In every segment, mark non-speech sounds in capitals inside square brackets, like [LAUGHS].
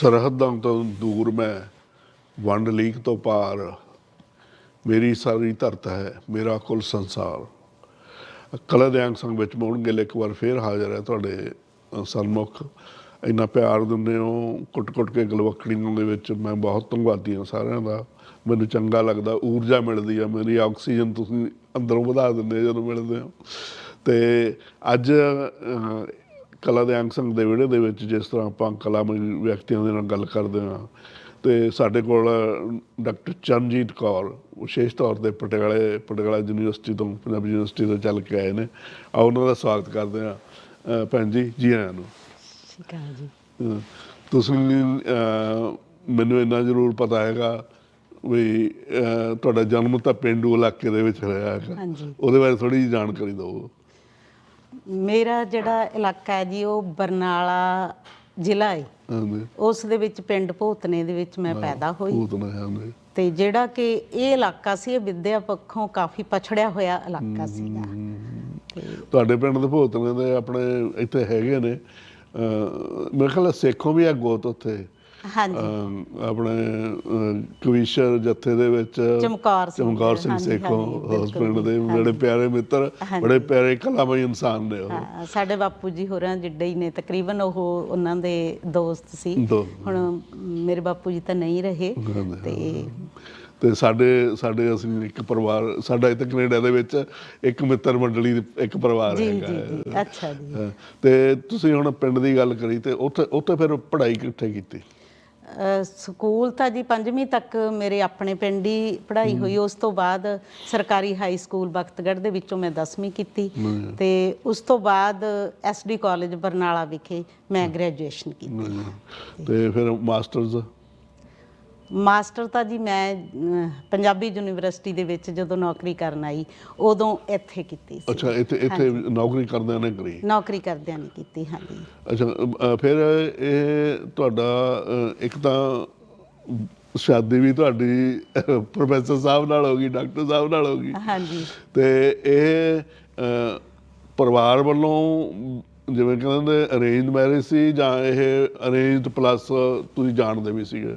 ਸਰਹੱਦਾਂ ਤੋਂ ਦੂਰ ਮੈਂ ਵੰਡ ਲੀਕ ਤੋਂ ਪਾਰ ਮੇਰੀ ਸਾਰੀ ਧਰਤ ਹੈ ਮੇਰਾ ਕੁੱਲ ਸੰਸਾਰ। ਕਲਾ ਦੇ ਅੰਗ ਸੰਗ ਵਿੱਚ ਮੋੜ ਗਿੱਲ ਇੱਕ ਵਾਰ ਫੇਰ ਹਾਜ਼ਰ ਹੈ ਤੁਹਾਡੇ ਅ, ਸਨਮੁਖ। ਇੰਨਾ ਪਿਆਰ ਦਿੰਦੇ ਹੋ ਕੁੱਟ-ਕੁੱਟ ਕੇ ਗਲਵਕੜੀਆਂ ਦੇ ਵਿੱਚ ਮੈਂ ਬਹੁਤ ਧੰਨਵਾਦੀ ਹਾਂ ਸਾਰਿਆਂ ਦਾ। ਮੈਨੂੰ ਚੰਗਾ ਲੱਗਦਾ ਊਰਜਾ ਮਿਲਦੀ ਆ ਮੇਰੀ ਆਕਸੀਜਨ ਤੁਸੀਂ ਅੰਦਰੋਂ ਵਧਾ ਦਿੰਦੇ ਜਦੋਂ ਮਿਲਦੇ ਹੋ। ਤੇ ਅੱਜ ਕਲਾ ਦੇ ਅੰਗ ਸੰਗ ਦੇ ਵਿਹੜੇ ਦੇ ਵਿੱਚ ਜਿਸ ਤਰ੍ਹਾਂ ਆਪਾਂ ਕਲਾਮਈ ਵਿਅਕਤੀਆਂ ਦੇ ਨਾਲ ਗੱਲ ਕਰਦੇ ਹਾਂ ਤੇ ਸਾਡੇ ਕੋਲ ਡਾਕਟਰ ਚਰਨਜੀਤ ਕੌਰ ਵਿਸ਼ੇਸ਼ ਤੌਰ ਤੇ ਪਟਿਆਲੇ ਪਟਿਆਲਾ ਯੂਨੀਵਰਸਿਟੀ ਤੋਂ ਪੰਜਾਬੀ ਯੂਨੀਵਰਸਿਟੀ ਤੋਂ ਚੱਲ ਕੇ ਆਏ ਨੇ। ਆ ਉਹਨਾਂ ਦਾ ਸਵਾਗਤ ਕਰਦੇ ਹਾਂ। ਭੈਣ ਜੀ ਜੀ ਆਇਆਂ ਨੂੰ। ਜੀ। ਤੁਸੀਂ ਮੈਨੂੰ ਇੰਨਾ ਜ਼ਰੂਰ ਪਤਾ ਹੈਗਾ ਵੀ ਤੁਹਾਡਾ ਜਨਮ ਤਾਂ ਪਿੰਡੂ ਇਲਾਕੇ ਦੇ ਵਿੱਚ ਹੋਇਆ ਹੈਗਾ। ਹਾਂਜੀ। ਉਹਦੇ ਬਾਰੇ ਥੋੜੀ ਜਿਹੀ ਜਾਣਕਾਰੀ ਦਿਓ। ਮੇਰਾ ਜਿਹੜਾ ਇਲਾਕਾ ਹੈ ਜੀ ਉਹ ਬਰਨਾਲਾ ਜ਼ਿਲ੍ਹਾ ਹੈ। ਹਾਂਜੀ। ਉਸ ਦੇ ਵਿੱਚ ਪਿੰਡ ਭੂਤਨੇ ਦੇ ਵਿੱਚ ਮੈਂ ਪੈਦਾ ਹੋਈ। ਭੂਤ ਨਾ ਹਾਂਜੀ ਤੇ ਜਿਹੜਾ ਕਿ ਇਹ ਇਲਾਕਾ ਸੀ ਇਹ ਵਿੱਦਿਆ ਪੱਖੋਂ ਕਾਫੀ ਪਛੜਿਆ ਹੋਇਆ ਇਲਾਕਾ ਸੀਗਾ। ਤੁਹਾਡੇ ਪਿੰਡ ਦੇ ਭੂਤਨੇ ਦੇ ਆਪਣੇ ਇੱਥੇ ਹੈਗੇ ਨੇ। ਅਹ ਮੇਰੇ ਖਿਆਲ ਸੇਖੋਂ ਵੀ ਆ ਗੋਤ ਉੱਥੇ। ਹਾਂਜੀ। ਆਪਣੇ ਕਵੀਸ਼ਰ ਜੱਥੇ ਦੇ ਵਿੱਚ ਚਮਕੌਰ ਸਿੰਘ, ਚਮਕੌਰ ਸਿੰਘ ਸੇਖੋਂ ਪਿੰਡ ਦੇ ਬੜੇ ਪਿਆਰੇ ਮਿੱਤਰ। ਬੜੇ ਪਿਆਰੇ ਕਲਾਮਈ ਇਨਸਾਨ ਨੇ ਉਹ। ਸਾਡੇ ਬਾਪੂ ਜੀ ਹੋਰਾਂ ਜਿੱਡੇ ਹੀ ਨੇ ਤਕਰੀਬਨ ਉਹ ਉਹਨਾਂ ਦੇ ਦੋਸਤ ਸੀ। ਹੁਣ ਮੇਰੇ ਬਾਪੂ ਜੀ ਤਾਂ ਨਹੀਂ ਰਹੇ ਤੇ ਤੇ ਸਾਡੇ ਸਾਡੇ ਅਸੀਂ ਇੱਕ ਪਰਿਵਾਰ ਸਾਡਾ ਇੱਥੇ ਕੈਨੇਡਾ ਦੇ ਵਿੱਚ ਇੱਕ ਮਿੱਤਰ ਮੰਡਲੀ ਇੱਕ ਪਰਿਵਾਰ ਹੈਗਾ ਜੀ। ਜੀ ਅੱਛਾ ਜੀ। ਤੇ ਤੁਸੀਂ ਹੁਣ ਪਿੰਡ ਦੀ ਗੱਲ ਕਰੀ ਤੇ ਉੱਥੇ ਉੱਥੇ ਫਿਰ ਪੜ੍ਹਾਈ ਕਿੱਥੇ ਕੀਤੀ? ਸਕੂਲ ਤਾਂ ਜੀ ਪੰਜਵੀਂ ਤੱਕ ਮੇਰੇ ਆਪਣੇ ਪਿੰਡ ਹੀ ਪੜ੍ਹਾਈ ਹੋਈ। ਉਸ ਤੋਂ ਬਾਅਦ ਸਰਕਾਰੀ ਹਾਈ ਸਕੂਲ ਬਖਤਗੜ੍ਹ ਦੇ ਵਿੱਚੋਂ ਮੈਂ 10ਵੀਂ ਕੀਤੀ। ਤੇ ਉਸ ਤੋਂ ਬਾਅਦ ਐਸਡੀ ਕਾਲਜ ਬਰਨਾਲਾ ਵਿਖੇ ਮੈਂ ਗ੍ਰੈਜੂਏਸ਼ਨ ਕੀਤੀ। ਤੇ ਫਿਰ ਮਾਸਟਰਸ? ਮਾਸਟਰ ਤਾਂ ਜੀ ਮੈਂ ਪੰਜਾਬੀ ਯੂਨੀਵਰਸਿਟੀ ਦੇ ਵਿੱਚ ਜਦੋਂ ਨੌਕਰੀ ਕਰਨ ਆਈ ਉਦੋਂ ਇੱਥੇ ਕੀਤੀ ਸੀ। ਅੱਛਾ ਇੱਥੇ ਇੱਥੇ ਨੌਕਰੀ ਕਰਦਿਆਂ ਨੇ ਕਰੀ? ਨੌਕਰੀ ਕਰਦਿਆਂ ਨਹੀਂ ਕੀਤੀ ਹਾਂਜੀ। ਅੱਛਾ ਅ, ਫਿਰ ਇਹ ਤੁਹਾਡਾ ਅ, ਇੱਕ ਤਾਂ ਸ਼ਾਦੀ ਵੀ ਤੁਹਾਡੀ ਪ੍ਰੋਫੈਸਰ ਸਾਹਿਬ ਨਾਲ ਹੋ ਗਈ ਡਾਕਟਰ ਸਾਹਿਬ ਨਾਲ ਹੋ ਗਈ। ਹਾਂਜੀ। ਤੇ ਇਹ ਅ, ਪਰਿਵਾਰ ਵੱਲੋਂ ਜਿਵੇਂ ਕਹਿੰਦੇ ਅਰੇਂਜ ਮੈਰਿਜ ਸੀ ਜਾਂ ਇਹ ਅਰੇਂਜਡ ਪਲੱਸ ਤੁਸੀਂ ਜਾਣਦੇ ਵੀ ਸੀਗੇ?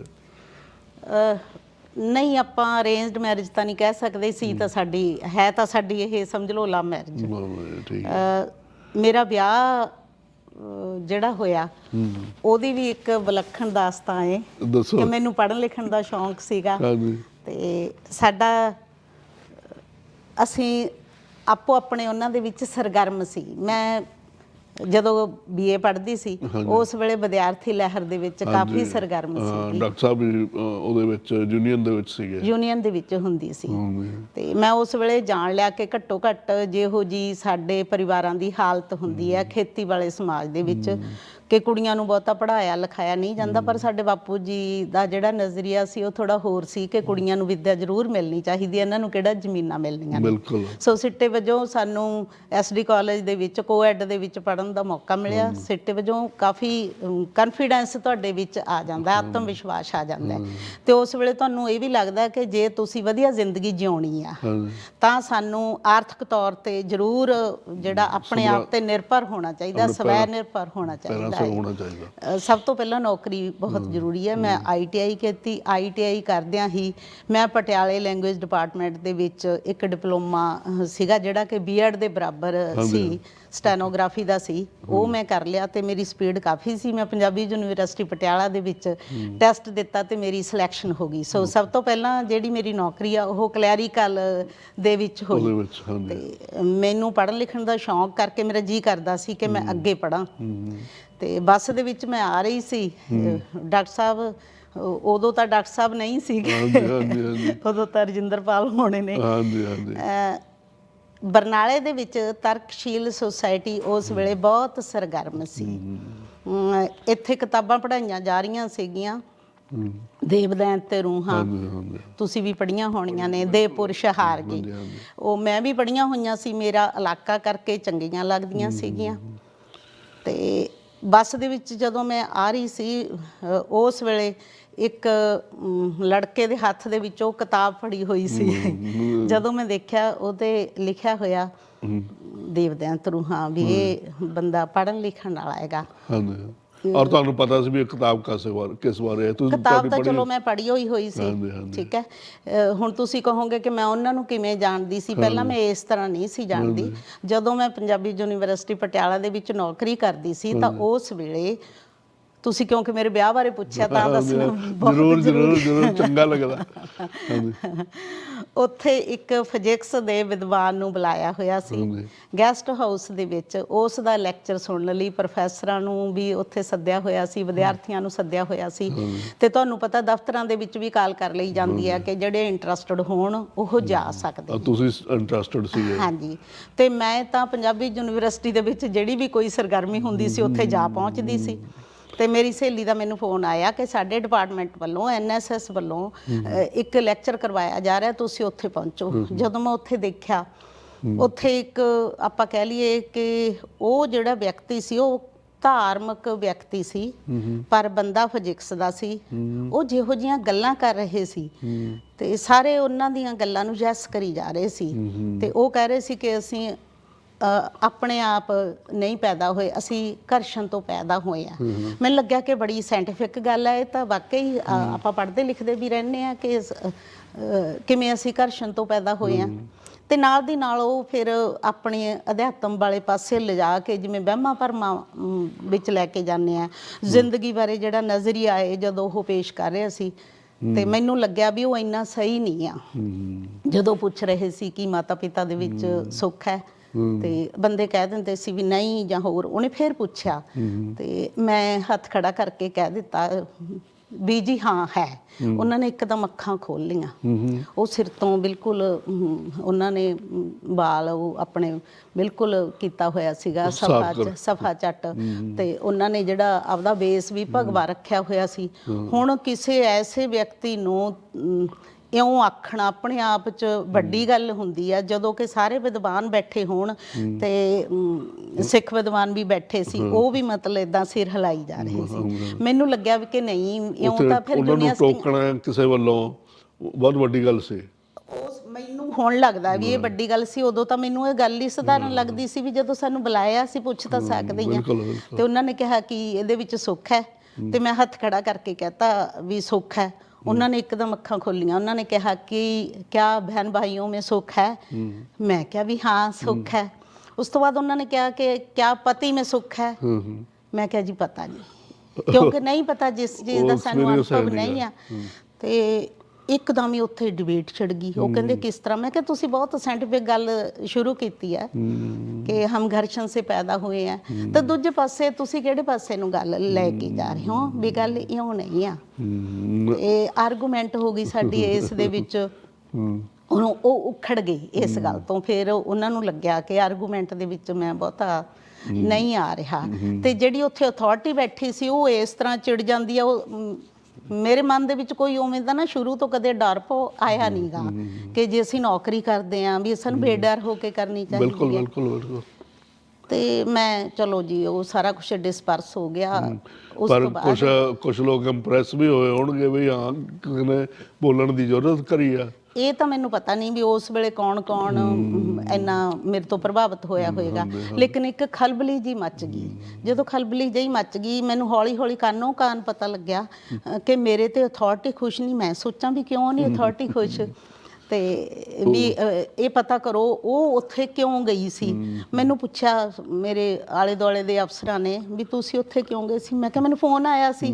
ਨਹੀਂ ਆਪਾਂ ਅਰੇਂਜਡ ਮੈਰਿਜ ਤਾਂ ਨਹੀਂ ਕਹਿ ਸਕਦੇ ਸੀ ਤਾਂ ਸਾਡੀ ਹੈ ਤਾਂ ਸਾਡੀ ਇਹ ਸਮਝ ਲਓ ਲਵ ਮੈਰਿਜ ਠੀਕ ਮੇਰਾ ਵਿਆਹ ਜਿਹੜਾ ਹੋਇਆ ਉਹਦੀ ਵੀ ਇੱਕ ਵਿਲੱਖਣ ਦਾਸਤਾਨ ਹੈ ਕਿ ਮੈਨੂੰ ਪੜ੍ਹਨ ਲਿਖਣ ਦਾ ਸ਼ੌਂਕ ਸੀਗਾ। ਤੇ ਸਾਡਾ ਅਸੀਂ ਆਪੋ ਆਪਣੇ ਉਹਨਾਂ ਦੇ ਵਿੱਚ ਸਰਗਰਮ ਸੀ। ਮੈਂ ਜਦੋਂ ਬੀਏ ਪੜ੍ਹਦੀ ਸੀ ਉਸ ਵੇਲੇ ਵਿਦਿਆਰਥੀ ਲਹਿਰ ਦੇ ਵਿੱਚ ਕਾਫੀ ਸਰਗਰਮ ਸੀ ਡਾਕਟਰ ਸਾਹਿਬ ਵੀ ਉਹਦੇ ਵਿੱਚ ਯੂਨੀਅਨ ਦੇ ਵਿੱਚ ਸੀਗੇ। ਯੂਨੀਅਨ ਦੇ ਵਿੱਚ ਹੁੰਦੀ ਸੀ। ਤੇ ਮੈਂ ਉਸ ਵੇਲੇ ਜਾਣ ਲਿਆ ਕਿ ਘੱਟੋ ਘੱਟ ਜਿਹੋ ਜੀ ਸਾਡੇ ਪਰਿਵਾਰਾਂ ਦੀ ਹਾਲਤ ਹੁੰਦੀ ਹੈ ਖੇਤੀ ਵਾਲੇ ਸਮਾਜ ਦੇ ਵਿੱਚ। ਕਿ ਕੁੜੀਆਂ ਨੂੰ ਬਹੁਤਾ ਪੜਾਇਆ ਲਿਖਾਇਆ ਨਹੀਂ ਜਾਂਦਾ ਪਰ ਸਾਡੇ ਬਾਪੂ ਜੀ ਦਾ ਜਿਹੜਾ ਨਜ਼ਰੀਆ ਸੀ ਉਹ ਥੋੜਾ ਹੋਰ ਸੀ ਕਿ ਕੁੜੀਆਂ ਨੂੰ ਵਿੱਦਿਆ ਜ਼ਰੂਰ ਮਿਲਣੀ ਚਾਹੀਦੀ ਹੈ। ਇਹਨਾਂ ਨੂੰ ਕਿਹੜਾ ਜ਼ਮੀਨਾਂ ਮਿਲਣੀਆਂ ਨੇ? ਬਿਲਕੁਲ। ਸੋ ਸਿੱਟੇ ਵਜੋਂ ਸਾਨੂੰ ਐਸਡੀ ਕਾਲਜ ਦੇ ਵਿੱਚ ਕੋਐਡ ਦੇ ਵਿੱਚ ਪੜਨ ਦਾ ਮੌਕਾ ਮਿਲਿਆ। ਸਿੱਟੇ ਵਜੋਂ ਕਾਫੀ ਕੌਨਫੀਡੈਂਸ ਤੁਹਾਡੇ ਵਿੱਚ ਆ ਜਾਂਦਾ ਆਤਮ ਵਿਸ਼ਵਾਸ ਆ ਜਾਂਦਾ। ਤੇ ਉਸ ਵੇਲੇ ਤੁਹਾਨੂੰ ਇਹ ਵੀ ਲੱਗਦਾ ਕਿ ਜੇ ਤੁਸੀਂ ਵਧੀਆ ਜ਼ਿੰਦਗੀ ਜਿਉਣੀ ਆ ਤਾਂ ਸਾਨੂੰ ਆਰਥਿਕ ਤੌਰ ਤੇ ਜ਼ਰੂਰ ਜਿਹੜਾ ਆਪਣੇ ਆਪ ਤੇ ਨਿਰਭਰ ਹੋਣਾ ਚਾਹੀਦਾ ਸਵੈ ਨਿਰਭਰ ਹੋਣਾ ਚਾਹੀਦਾ ਹੈ ਹੋਣਾ ਚਾਹੀਦਾ। ਸਭ ਤੋਂ ਪਹਿਲਾਂ ਨੌਕਰੀ ਬਹੁਤ ਜ਼ਰੂਰੀ ਹੈ। ਮੈਂ ਆਈਟੀਆਈ ਕੀਤੀ। ਆਈਟੀਆਈ ਕਰਦਿਆਂ ਹੀ ਮੈਂ ਪਟਿਆਲੇ ਲੈਂਗੁਏਜ ਡਿਪਾਰਟਮੈਂਟ ਦੇ ਵਿੱਚ ਇੱਕ ਡਿਪਲੋਮਾ ਸੀਗਾ ਜਿਹੜਾ ਕਿ ਬੀਐਡ ਦੇ ਬਰਾਬਰ ਸੀ। ਸਟੈਨੋਗ੍ਰਾਫੀ ਦਾ ਸੀ। ਉਹ ਮੈਂ ਕਰ ਲਿਆ ਤੇ ਮੇਰੀ ਸਪੀਡ ਕਾਫੀ ਸੀ। ਮੈਂ ਪੰਜਾਬੀ ਯੂਨੀਵਰਸਿਟੀ ਪਟਿਆਲਾ ਦੇ ਵਿੱਚ ਟੈਸਟ ਦਿੱਤਾ ਤੇ ਮੇਰੀ ਸਿਲੈਕਸ਼ਨ ਹੋ ਗਈ। ਸੋ ਸਭ ਤੋਂ ਪਹਿਲਾਂ ਜਿਹੜੀ ਮੇਰੀ ਨੌਕਰੀ ਆ ਉਹ ਕਲੈਰੀਕਲ ਦੇ ਵਿੱਚ ਹੋਈ। ਮੈਨੂੰ ਪੜ੍ਹਨ ਲਿਖਣ ਦਾ ਸ਼ੌਂਕ ਕਰਕੇ ਮੇਰਾ ਜੀ ਕਰਦਾ ਸੀ ਕਿ ਮੈਂ ਅੱਗੇ ਪੜਾਂ ਤੇ ਬੱਸ ਦੇ ਵਿੱਚ ਮੈਂ ਆ ਰਹੀ ਸੀ। ਡਾਕਟਰ ਸਾਹਿਬ ਉਦੋਂ ਤਾਂ ਡਾਕਟਰ ਸਾਹਿਬ ਨਹੀਂ ਸੀਗੇ ਉਦੋਂ ਤਾਂ ਰਜਿੰਦਰਪਾਲ ਹੋਣੇ ਨੇ। ਹਾਂਜੀ ਹਾਂਜੀ। ਬਰਨਾਲੇ ਦੇ ਵਿੱਚ ਤਰਕਸ਼ੀਲ ਸੁਸਾਇਟੀ ਉਸ ਵੇਲੇ ਬਹੁਤ ਸਰਗਰਮ ਸੀ। ਇੱਥੇ ਕਿਤਾਬਾਂ ਪੜ੍ਹਾਈਆਂ ਜਾ ਰਹੀਆਂ ਸੀਗੀਆਂ। ਦੇਵਦੈਨ ਤੇ ਰੂਹਾਂ। ਤੁਸੀਂ ਵੀ ਪੜੀਆਂ ਹੋਣੀਆਂ ਨੇ ਦੇ ਪੁਰਸ਼ ਹਾਰ। ਉਹ ਮੈਂ ਵੀ ਪੜੀਆਂ ਹੋਈਆਂ ਸੀ ਮੇਰਾ ਇਲਾਕਾ ਕਰਕੇ ਚੰਗੀਆਂ ਲੱਗਦੀਆਂ ਸੀਗੀਆਂ। ਤੇ ਬੱਸ ਦੇ ਵਿੱਚ ਜਦੋਂ ਮੈਂ ਆ ਰਹੀ ਸੀ ਉਸ ਵੇਲੇ ਇੱਕ ਲੜਕੇ ਦੇ ਹੱਥ ਦੇ ਵਿੱਚ ਉਹ ਕਿਤਾਬ ਫੜੀ ਹੋਈ ਸੀ। ਜਦੋਂ ਮੈਂ ਦੇਖਿਆ ਉਹਤੇ ਲਿਖਿਆ ਹੋਇਆ ਦੇਵਦਿਆਂ ਤਰੂਹਾਂ ਵੀ ਇਹ ਬੰਦਾ ਪੜਨ ਲਿਖਣ ਵਾਲਾ ਹੈਗਾ। ਹਾਂਜੀ। ਔਰ ਤੁਹਾਨੂੰ ਪਤਾ ਸੀ ਵੀ ਇਹ ਕਿਤਾਬ ਕਾਸੇ ਬਾਰੇ ਕਿਸ ਬਾਰੇ ਹੈ। ਤੁਸੀਂ ਕਿਤਾਬ ਤਾਂ ਚਲੋ ਮੈਂ ਪੜ੍ਹੀ ਹੋਈ ਹੋਈ ਸੀ। ਠੀਕ ਹੈ। ਹੁਣ ਤੁਸੀਂ ਕਹੋਗੇ ਕਿ ਮੈਂ ਉਹਨਾਂ ਨੂੰ ਕਿਵੇਂ ਜਾਣਦੀ ਸੀ? ਪਹਿਲਾਂ ਮੈਂ ਇਸ ਤਰ੍ਹਾਂ ਨਹੀਂ ਸੀ ਜਾਣਦੀ। ਜਦੋਂ ਮੈਂ ਪੰਜਾਬੀ ਯੂਨੀਵਰਸਿਟੀ ਪਟਿਆਲਾ ਦੇ ਵਿੱਚ ਨੌਕਰੀ ਕਰਦੀ ਸੀ ਤਾਂ ਉਸ ਵੇਲੇ ਤੁਸੀਂ ਕਿਉਂਕਿ ਮੇਰੇ ਵਿਆਹ ਬਾਰੇ ਪੁੱਛਿਆ ਤਾਂ ਦੱਸਣਾ ਬਹੁਤ ਜ਼ਰੂਰ ਜ਼ਰੂਰ ਜ਼ਰੂਰ ਚੰਗਾ ਲੱਗਦਾ। ਉੱਥੇ ਇੱਕ ਫਿਜ਼ਿਕਸ ਦੇ ਵਿਦਵਾਨ ਨੂੰ ਬੁਲਾਇਆ ਹੋਇਆ ਸੀ। ਗੈਸਟ ਹਾਊਸ ਦੇ ਵਿੱਚ ਉਸ ਦਾ ਲੈਕਚਰ ਸੁਣਨ ਲਈ ਪ੍ਰੋਫੈਸਰਾਂ ਨੂੰ ਵੀ ਉੱਥੇ ਸੱਦਿਆ ਹੋਇਆ ਸੀ ਵਿਦਿਆਰਥੀਆਂ ਨੂੰ ਸੱਦਿਆ ਹੋਇਆ ਸੀ। ਤੇ ਤੁਹਾਨੂੰ ਪਤਾ ਦਫ਼ਤਰਾਂ ਦੇ ਵਿੱਚ ਵੀ ਕਾਲ ਕਰ ਲਈ ਜਾਂਦੀ ਹੈ ਕਿ ਜਿਹੜੇ ਇੰਟਰਸਟਿਡ ਹੋਣ ਉਹ ਜਾ ਸਕਦੇ ਤੁਸੀਂ ਇੰਟਰਸਟਿਡ ਸੀਗੇ ਹਾਂਜੀ। ਤੇ ਮੈਂ ਤਾਂ ਪੰਜਾਬੀ ਯੂਨੀਵਰਸਿਟੀ ਦੇ ਵਿੱਚ ਜਿਹੜੀ ਵੀ ਕੋਈ ਸਰਗਰਮੀ ਹੁੰਦੀ ਸੀ ਉੱਥੇ ਜਾ ਪਹੁੰਚਦੀ ਸੀ। ਤੇ ਮੇਰੀ ਸਹੇਲੀ ਦਾ ਮੈਨੂੰ ਫੋਨ ਆਇਆ ਕਿ ਸਾਡੇ ਡਿਪਾਰਟਮੈਂਟ ਵੱਲੋਂ ਐਨਐਸਐਸ ਵੱਲੋਂ ਅ, ਇੱਕ ਲੈਕਚਰ ਕਰਵਾਇਆ ਜਾ ਰਿਹਾ ਤੁਸੀਂ ਉੱਥੇ ਪਹੁੰਚੋ। ਜਦੋਂ ਮੈਂ ਉੱਥੇ ਦੇਖਿਆ ਉੱਥੇ ਇੱਕ ਆਪਾਂ ਕਹਿ ਲਈਏ ਕਿ ਉਹ ਜਿਹੜਾ ਵਿਅਕਤੀ ਸੀ ਉਹ ਧਾਰਮਿਕ ਵਿਅਕਤੀ ਸੀ ਪਰ ਬੰਦਾ ਫਿਜ਼ਿਕਸ ਦਾ ਸੀ। ਉਹ ਜਿਹੋ ਜੀਆਂ ਗੱਲਾਂ ਕਰ ਰਹੇ ਸੀ। ਤੇ ਸਾਰੇ ਉਹਨਾਂ ਦੀਆਂ ਗੱਲਾਂ ਨੂੰ ਯੈਸ ਕਰੀ ਜਾ ਰਹੇ ਸੀ। ਤੇ ਉਹ ਕਹਿ ਰਹੇ ਸੀ ਕਿ ਅਸੀਂ ਆਪਣੇ ਆਪ ਨਹੀਂ ਪੈਦਾ ਹੋਏ ਅਸੀਂ ਘਰਸ਼ਣ ਤੋਂ ਪੈਦਾ ਹੋਏ ਆ। ਮੈਨੂੰ ਲੱਗਿਆ ਕਿ ਬੜੀ ਸਾਇੰਟੀਫਿਕ ਗੱਲ ਹੈ ਇਹ ਤਾਂ ਵਾਕਈ ਆਪਾਂ ਪੜ੍ਹਦੇ ਲਿਖਦੇ ਵੀ ਰਹਿੰਦੇ ਆ ਕਿ ਕਿਵੇਂ ਅਸੀਂ ਘਰਸ਼ਣ ਤੋਂ ਪੈਦਾ ਹੋਏ ਆ। ਤੇ ਨਾਲ ਦੀ ਨਾਲ ਉਹ ਫਿਰ ਆਪਣੇ ਅਧਿਆਤਮ ਵਾਲੇ ਪਾਸੇ ਲਿਜਾ ਕੇ ਜਿਵੇਂ ਵਹਿਮਾਂ ਭਰਮਾਂ ਵਿੱਚ ਲੈ ਕੇ ਜਾਂਦੇ ਆ। ਜ਼ਿੰਦਗੀ ਬਾਰੇ ਜਿਹੜਾ ਨਜ਼ਰੀਆ ਹੈ ਜਦੋਂ ਉਹ ਪੇਸ਼ ਕਰ ਰਿਹਾ ਸੀ ਤੇ ਮੈਨੂੰ ਲੱਗਿਆ ਵੀ ਉਹ ਇੰਨਾ ਸਹੀ ਨਹੀਂ ਆ। ਜਦੋਂ ਪੁੱਛ ਰਹੇ ਸੀ ਕਿ ਮਾਤਾ ਪਿਤਾ ਦੇ ਵਿੱਚ ਸੁੱਖ ਹੈ ਤੇ ਬੰਦੇ ਕਹਿ ਦਿੰਦੇ ਸੀ ਵੀ ਨਹੀਂ ਜਾਂ ਹੋਰ ਉਹਨੇ ਫੇਰ ਪੁੱਛਿਆ। ਤੇ ਮੈਂ ਹੱਥ ਖੜਾ ਕਰਕੇ ਕਹਿ ਦਿੱਤਾ ਵੀ ਜੀ ਹਾਂ ਹੈ। ਉਹਨਾਂ ਨੇ ਇੱਕਦਮ ਅੱਖਾਂ ਖੋਲ ਲੀਆਂ ਉਹ ਸਿਰ ਤੋਂ ਬਿਲਕੁਲ ਉਹਨਾਂ ਨੇ ਵਾਲ ਉਹ ਆਪਣੇ ਬਿਲਕੁਲ ਕੀਤਾ ਹੋਇਆ ਸੀਗਾ ਸਾਫ਼ ਸਫਾ ਚੱਟ ਤੇ ਉਹਨਾਂ ਨੇ ਜਿਹੜਾ ਆਪਦਾ ਵੇਸ ਵੀ ਭਗਵਾ ਰੱਖਿਆ ਹੋਇਆ ਸੀ। ਹੁਣ ਕਿਸੇ ਐਸੇ ਵਿਅਕਤੀ ਨੂੰ ਇਉਂ ਆਖਣਾ ਆਪਣੇ ਆਪ 'ਚ ਵੱਡੀ ਗੱਲ ਹੁੰਦੀ ਆ ਜਦੋਂ ਕਿ ਸਾਰੇ ਵਿਦਵਾਨ ਬੈਠੇ ਹੋਣ ਤੇ ਸਿੱਖ ਵਿਦਵਾਨ ਵੀ ਬੈਠੇ ਸੀ ਉਹ ਵੀ ਮਤਲਬ ਇਦਾਂ ਸਿਰ ਹਿਲਾਈ ਜਾ ਰਹੇ ਸੀ। ਮੈਨੂੰ ਲੱਗਿਆ ਵੀ ਕਿ ਨਹੀਂ ਇਉਂ ਤਾਂ ਫਿਰ ਯੂਨੀਵਰਸਿਟੀ ਟੋਕਣਾ ਕਿਸੇ ਵੱਲੋਂ ਬਹੁਤ ਵੱਡੀ ਗੱਲ ਸੀ। ਉਸ ਮੈਨੂੰ ਹੁਣ ਲੱਗਦਾ ਵੀ ਇਹ ਵੱਡੀ ਗੱਲ ਸੀ ਉਦੋਂ ਤਾਂ ਮੈਨੂੰ ਇਹ ਗੱਲ ਹੀ ਸਧਾਰਨ ਲੱਗਦੀ ਸੀ ਵੀ ਜਦੋਂ ਸਾਨੂੰ ਬੁਲਾਇਆ ਸੀ ਪੁੱਛ ਤਾਂ ਸਕਦੇ ਹਾਂ। ਤੇ ਉਹਨਾਂ ਨੇ ਕਿਹਾ ਕਿ ਇਹਦੇ ਵਿੱਚ ਸੁੱਖ ਹੈ। ਤੇ ਮੈਂ ਹੱਥ ਖੜਾ ਕਰਕੇ ਕਹਤਾ ਵੀ ਸੁੱਖ ਹੈ। ਉਹਨਾਂ ਨੇ ਇੱਕਦਮ ਅੱਖਾਂ ਖੋਲੀਆਂ ਉਹਨਾਂ ਨੇ ਕਿਹਾ ਕਿ ਕਿਆ ਭੈਣ ਭਾਈਓ ਮੇ ਸੁੱਖ ਹੈ? ਮੈਂ ਕਿਹਾ ਵੀ ਹਾਂ ਸੁੱਖ ਹੈ। ਉਸ ਤੋਂ ਬਾਅਦ ਉਹਨਾਂ ਨੇ ਕਿਹਾ ਕਿ ਕਿਆ ਪਤੀ ਮੇ ਸੁੱਖ ਹੈ? ਮੈਂ ਕਿਹਾ ਜੀ ਪਤਾ ਨਹੀਂ। ਕਿਉਂਕਿ ਨਹੀਂ ਪਤਾ ਜਿਸ ਚੀਜ਼ ਦਾ ਸਾਨੂੰ ਅਨੁਭਵ ਨਹੀਂ ਆ। ਤੇ ਇੱਕਦਮ ਹੀ ਉੱਥੇ ਡਿਬੇਟ ਛਿੜ ਗਈ। ਉਹ ਕਹਿੰਦੇ ਕਿਸ ਤਰ੍ਹਾਂ? ਮੈਂ ਕਿਹਾ ਤੁਸੀਂ ਬਹੁਤ ਸਾਇੰਟੀਫਿਕ ਗੱਲ ਸ਼ੁਰੂ ਕੀਤੀ ਹੈ ਕਿ ਹਮ ਘਰਸ਼ਨ ਸੇ ਪੈਦਾ ਹੋਏ ਆ ਤਾਂ ਦੂਜੇ ਪਾਸੇ ਤੁਸੀਂ ਕਿਹੜੇ ਪਾਸੇ ਨੂੰ ਗੱਲ ਲੈ ਕੇ ਜਾ ਰਹੇ ਹੋ? ਵੀ ਗੱਲ ਇਉਂ ਨਹੀਂ ਆ। ਇਹ ਆਰਗੂਮੈਂਟ ਹੋ ਗਈ ਸਾਡੀ ਇਸ ਦੇ [LAUGHS] ਵਿੱਚ। ਉਹਨੂੰ ਉਹ ਉਖੜ ਗਈ ਇਸ ਗੱਲ ਤੋਂ। ਫਿਰ ਉਹਨਾਂ ਨੂੰ ਲੱਗਿਆ ਕਿ ਆਰਗੂਮੈਂਟ ਦੇ ਵਿੱਚ ਮੈਂ ਬਹੁਤਾ ਨਹੀਂ ਆ ਰਿਹਾ। ਤੇ ਜਿਹੜੀ ਉੱਥੇ ਅਥਾਰਟੀ ਬੈਠੀ ਸੀ ਉਹ ਇਸ ਤਰ੍ਹਾਂ ਚਿੜ ਜਾਂਦੀ ਆ। ਉਹ ਮੇਰੇ ਮਨ ਦੇ ਵਿੱਚ ਕੋਈ ਉਵੇਂ ਦਾ ਨਾ ਸ਼ੁਰੂ ਤੋਂ ਕਦੇ ਡਰ ਪੋ ਆਇਆ ਨਹੀਂਗਾ ਕਿ ਜੇ ਅਸੀਂ ਨੌਕਰੀ ਕਰਦੇ ਆਂ ਵੀ ਸਾਨੂੰ ਬੇਡਰ ਹੋ ਕੇ ਕਰਨੀ ਚਾਹੀਦੀ ਹੈ ਬਿਲਕੁਲ ਬਿਲਕੁਲ। ਤੇ ਮੈਂ ਚਲੋ ਜੀ ਉਹ ਸਾਰਾ ਕੁਝ ਡਿਸਪਰਸ ਹੋ ਗਿਆ। ਉਸ ਤੋਂ ਬਾਅਦ ਕੁਝ ਕੁਝ ਲੋਕ ਇੰਪ੍ਰੈਸ ਵੀ ਹੋਏ ਹੋਣਗੇ ਵੀ ਹਾਂ ਕਿਸੇ ਨੇ ਬੋਲਣ ਦੀ ਜ਼ਰੂਰਤ ਕਰੀ ਆ। ਇਹ ਤਾਂ ਮੈਨੂੰ ਪਤਾ ਨਹੀਂ ਵੀ ਉਸ ਵੇਲੇ ਕੌਣ-ਕੌਣ ਇੰਨਾ ਮੇਰੇ ਤੋਂ ਪ੍ਰਭਾਵਿਤ ਹੋਇਆ ਹੋਵੇਗਾ ਲੇਕਿਨ ਇੱਕ ਖਲਬਲੀ ਜੀ ਮੱਚ ਗਈ। ਜਦੋਂ ਖਲਬਲੀ ਜਿਹੀ ਮੱਚ ਗਈ ਮੈਨੂੰ ਹੌਲੀ-ਹੌਲੀ ਕਾਨੋਂ ਕਾਨ ਪਤਾ ਲੱਗਿਆ ਕਿ ਮੇਰੇ ਤੇ ਅਥਾਰਟੀ ਖੁਸ਼ ਨਹੀਂ। ਮੈਂ ਸੋਚਾਂ ਵੀ ਕਿਉਂ ਨਹੀਂ ਅਥਾਰਟੀ ਖੁਸ਼? ਤੇ ਵੀ ਇਹ ਪਤਾ ਕਰੋ ਉਹ ਉੱਥੇ ਕਿਉਂ ਗਈ ਸੀ? ਮੈਨੂੰ ਪੁੱਛਿਆ ਮੇਰੇ ਆਲੇ ਦੁਆਲੇ ਦੇ ਅਫਸਰਾਂ ਨੇ ਵੀ ਤੁਸੀਂ ਉੱਥੇ ਕਿਉਂ ਗਏ ਸੀ? ਮੈਂ ਕਿਹਾ ਮੈਨੂੰ ਫੋਨ ਆਇਆ ਸੀ।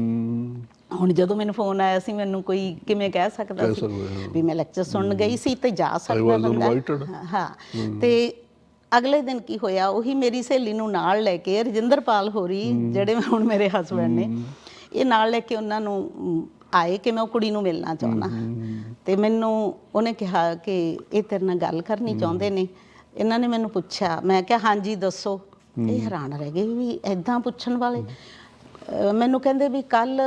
ਹੁਣ ਜਦੋਂ ਮੈਨੂੰ ਫੋਨ ਆਇਆ ਸੀ ਮੈਨੂੰ ਕੋਈ ਕਿਵੇਂ ਕਹਿ ਸਕਦਾ ਸੀ। ਵੀ ਮੈਂ ਲੈਕਚਰ ਸੁਣਨ ਗਈ ਸੀ ਤੇ ਜਾ ਸਕਦਾ ਬੰਦਾ. ਹਾਂ। ਤੇ ਅਗਲੇ ਦਿਨ ਕੀ ਹੋਇਆ ਉਹੀ ਮੇਰੀ ਸਹੇਲੀ ਨੂੰ ਨਾਲ ਲੈ ਕੇ ਰਜਿੰਦਰਪਾਲ ਹੋਰੀ ਜਿਹੜੇ ਹੁਣ ਮੇਰੇ ਹਸਬੰਡ ਨੇ ਇਹ ਨਾਲ ਲੈ ਕੇ ਉਹਨਾਂ ਨੂੰ ਆਏ ਕਿ ਮੈਂ ਉਹ ਕੁੜੀ ਨੂੰ ਮਿਲਣਾ ਚਾਹੁੰਦਾ। ਤੇ ਮੈਨੂੰ ਉਹਨੇ ਕਿਹਾ ਕਿ ਇਹ ਤੇਰੇ ਨਾਲ ਗੱਲ ਕਰਨੀ ਚਾਹੁੰਦੇ ਨੇ। ਇਹਨਾਂ ਨੇ ਮੈਨੂੰ ਪੁੱਛਿਆ ਮੈਂ ਕਿਹਾ ਹਾਂਜੀ ਦੱਸੋ। ਇਹ ਹੈਰਾਨ ਰਹਿ ਗਏ ਵੀ ਐਦਾਂ ਪੁੱਛਣ ਵਾਲੇ। ਮੈਨੂੰ ਕਹਿੰਦੇ ਵੀ ਕੱਲ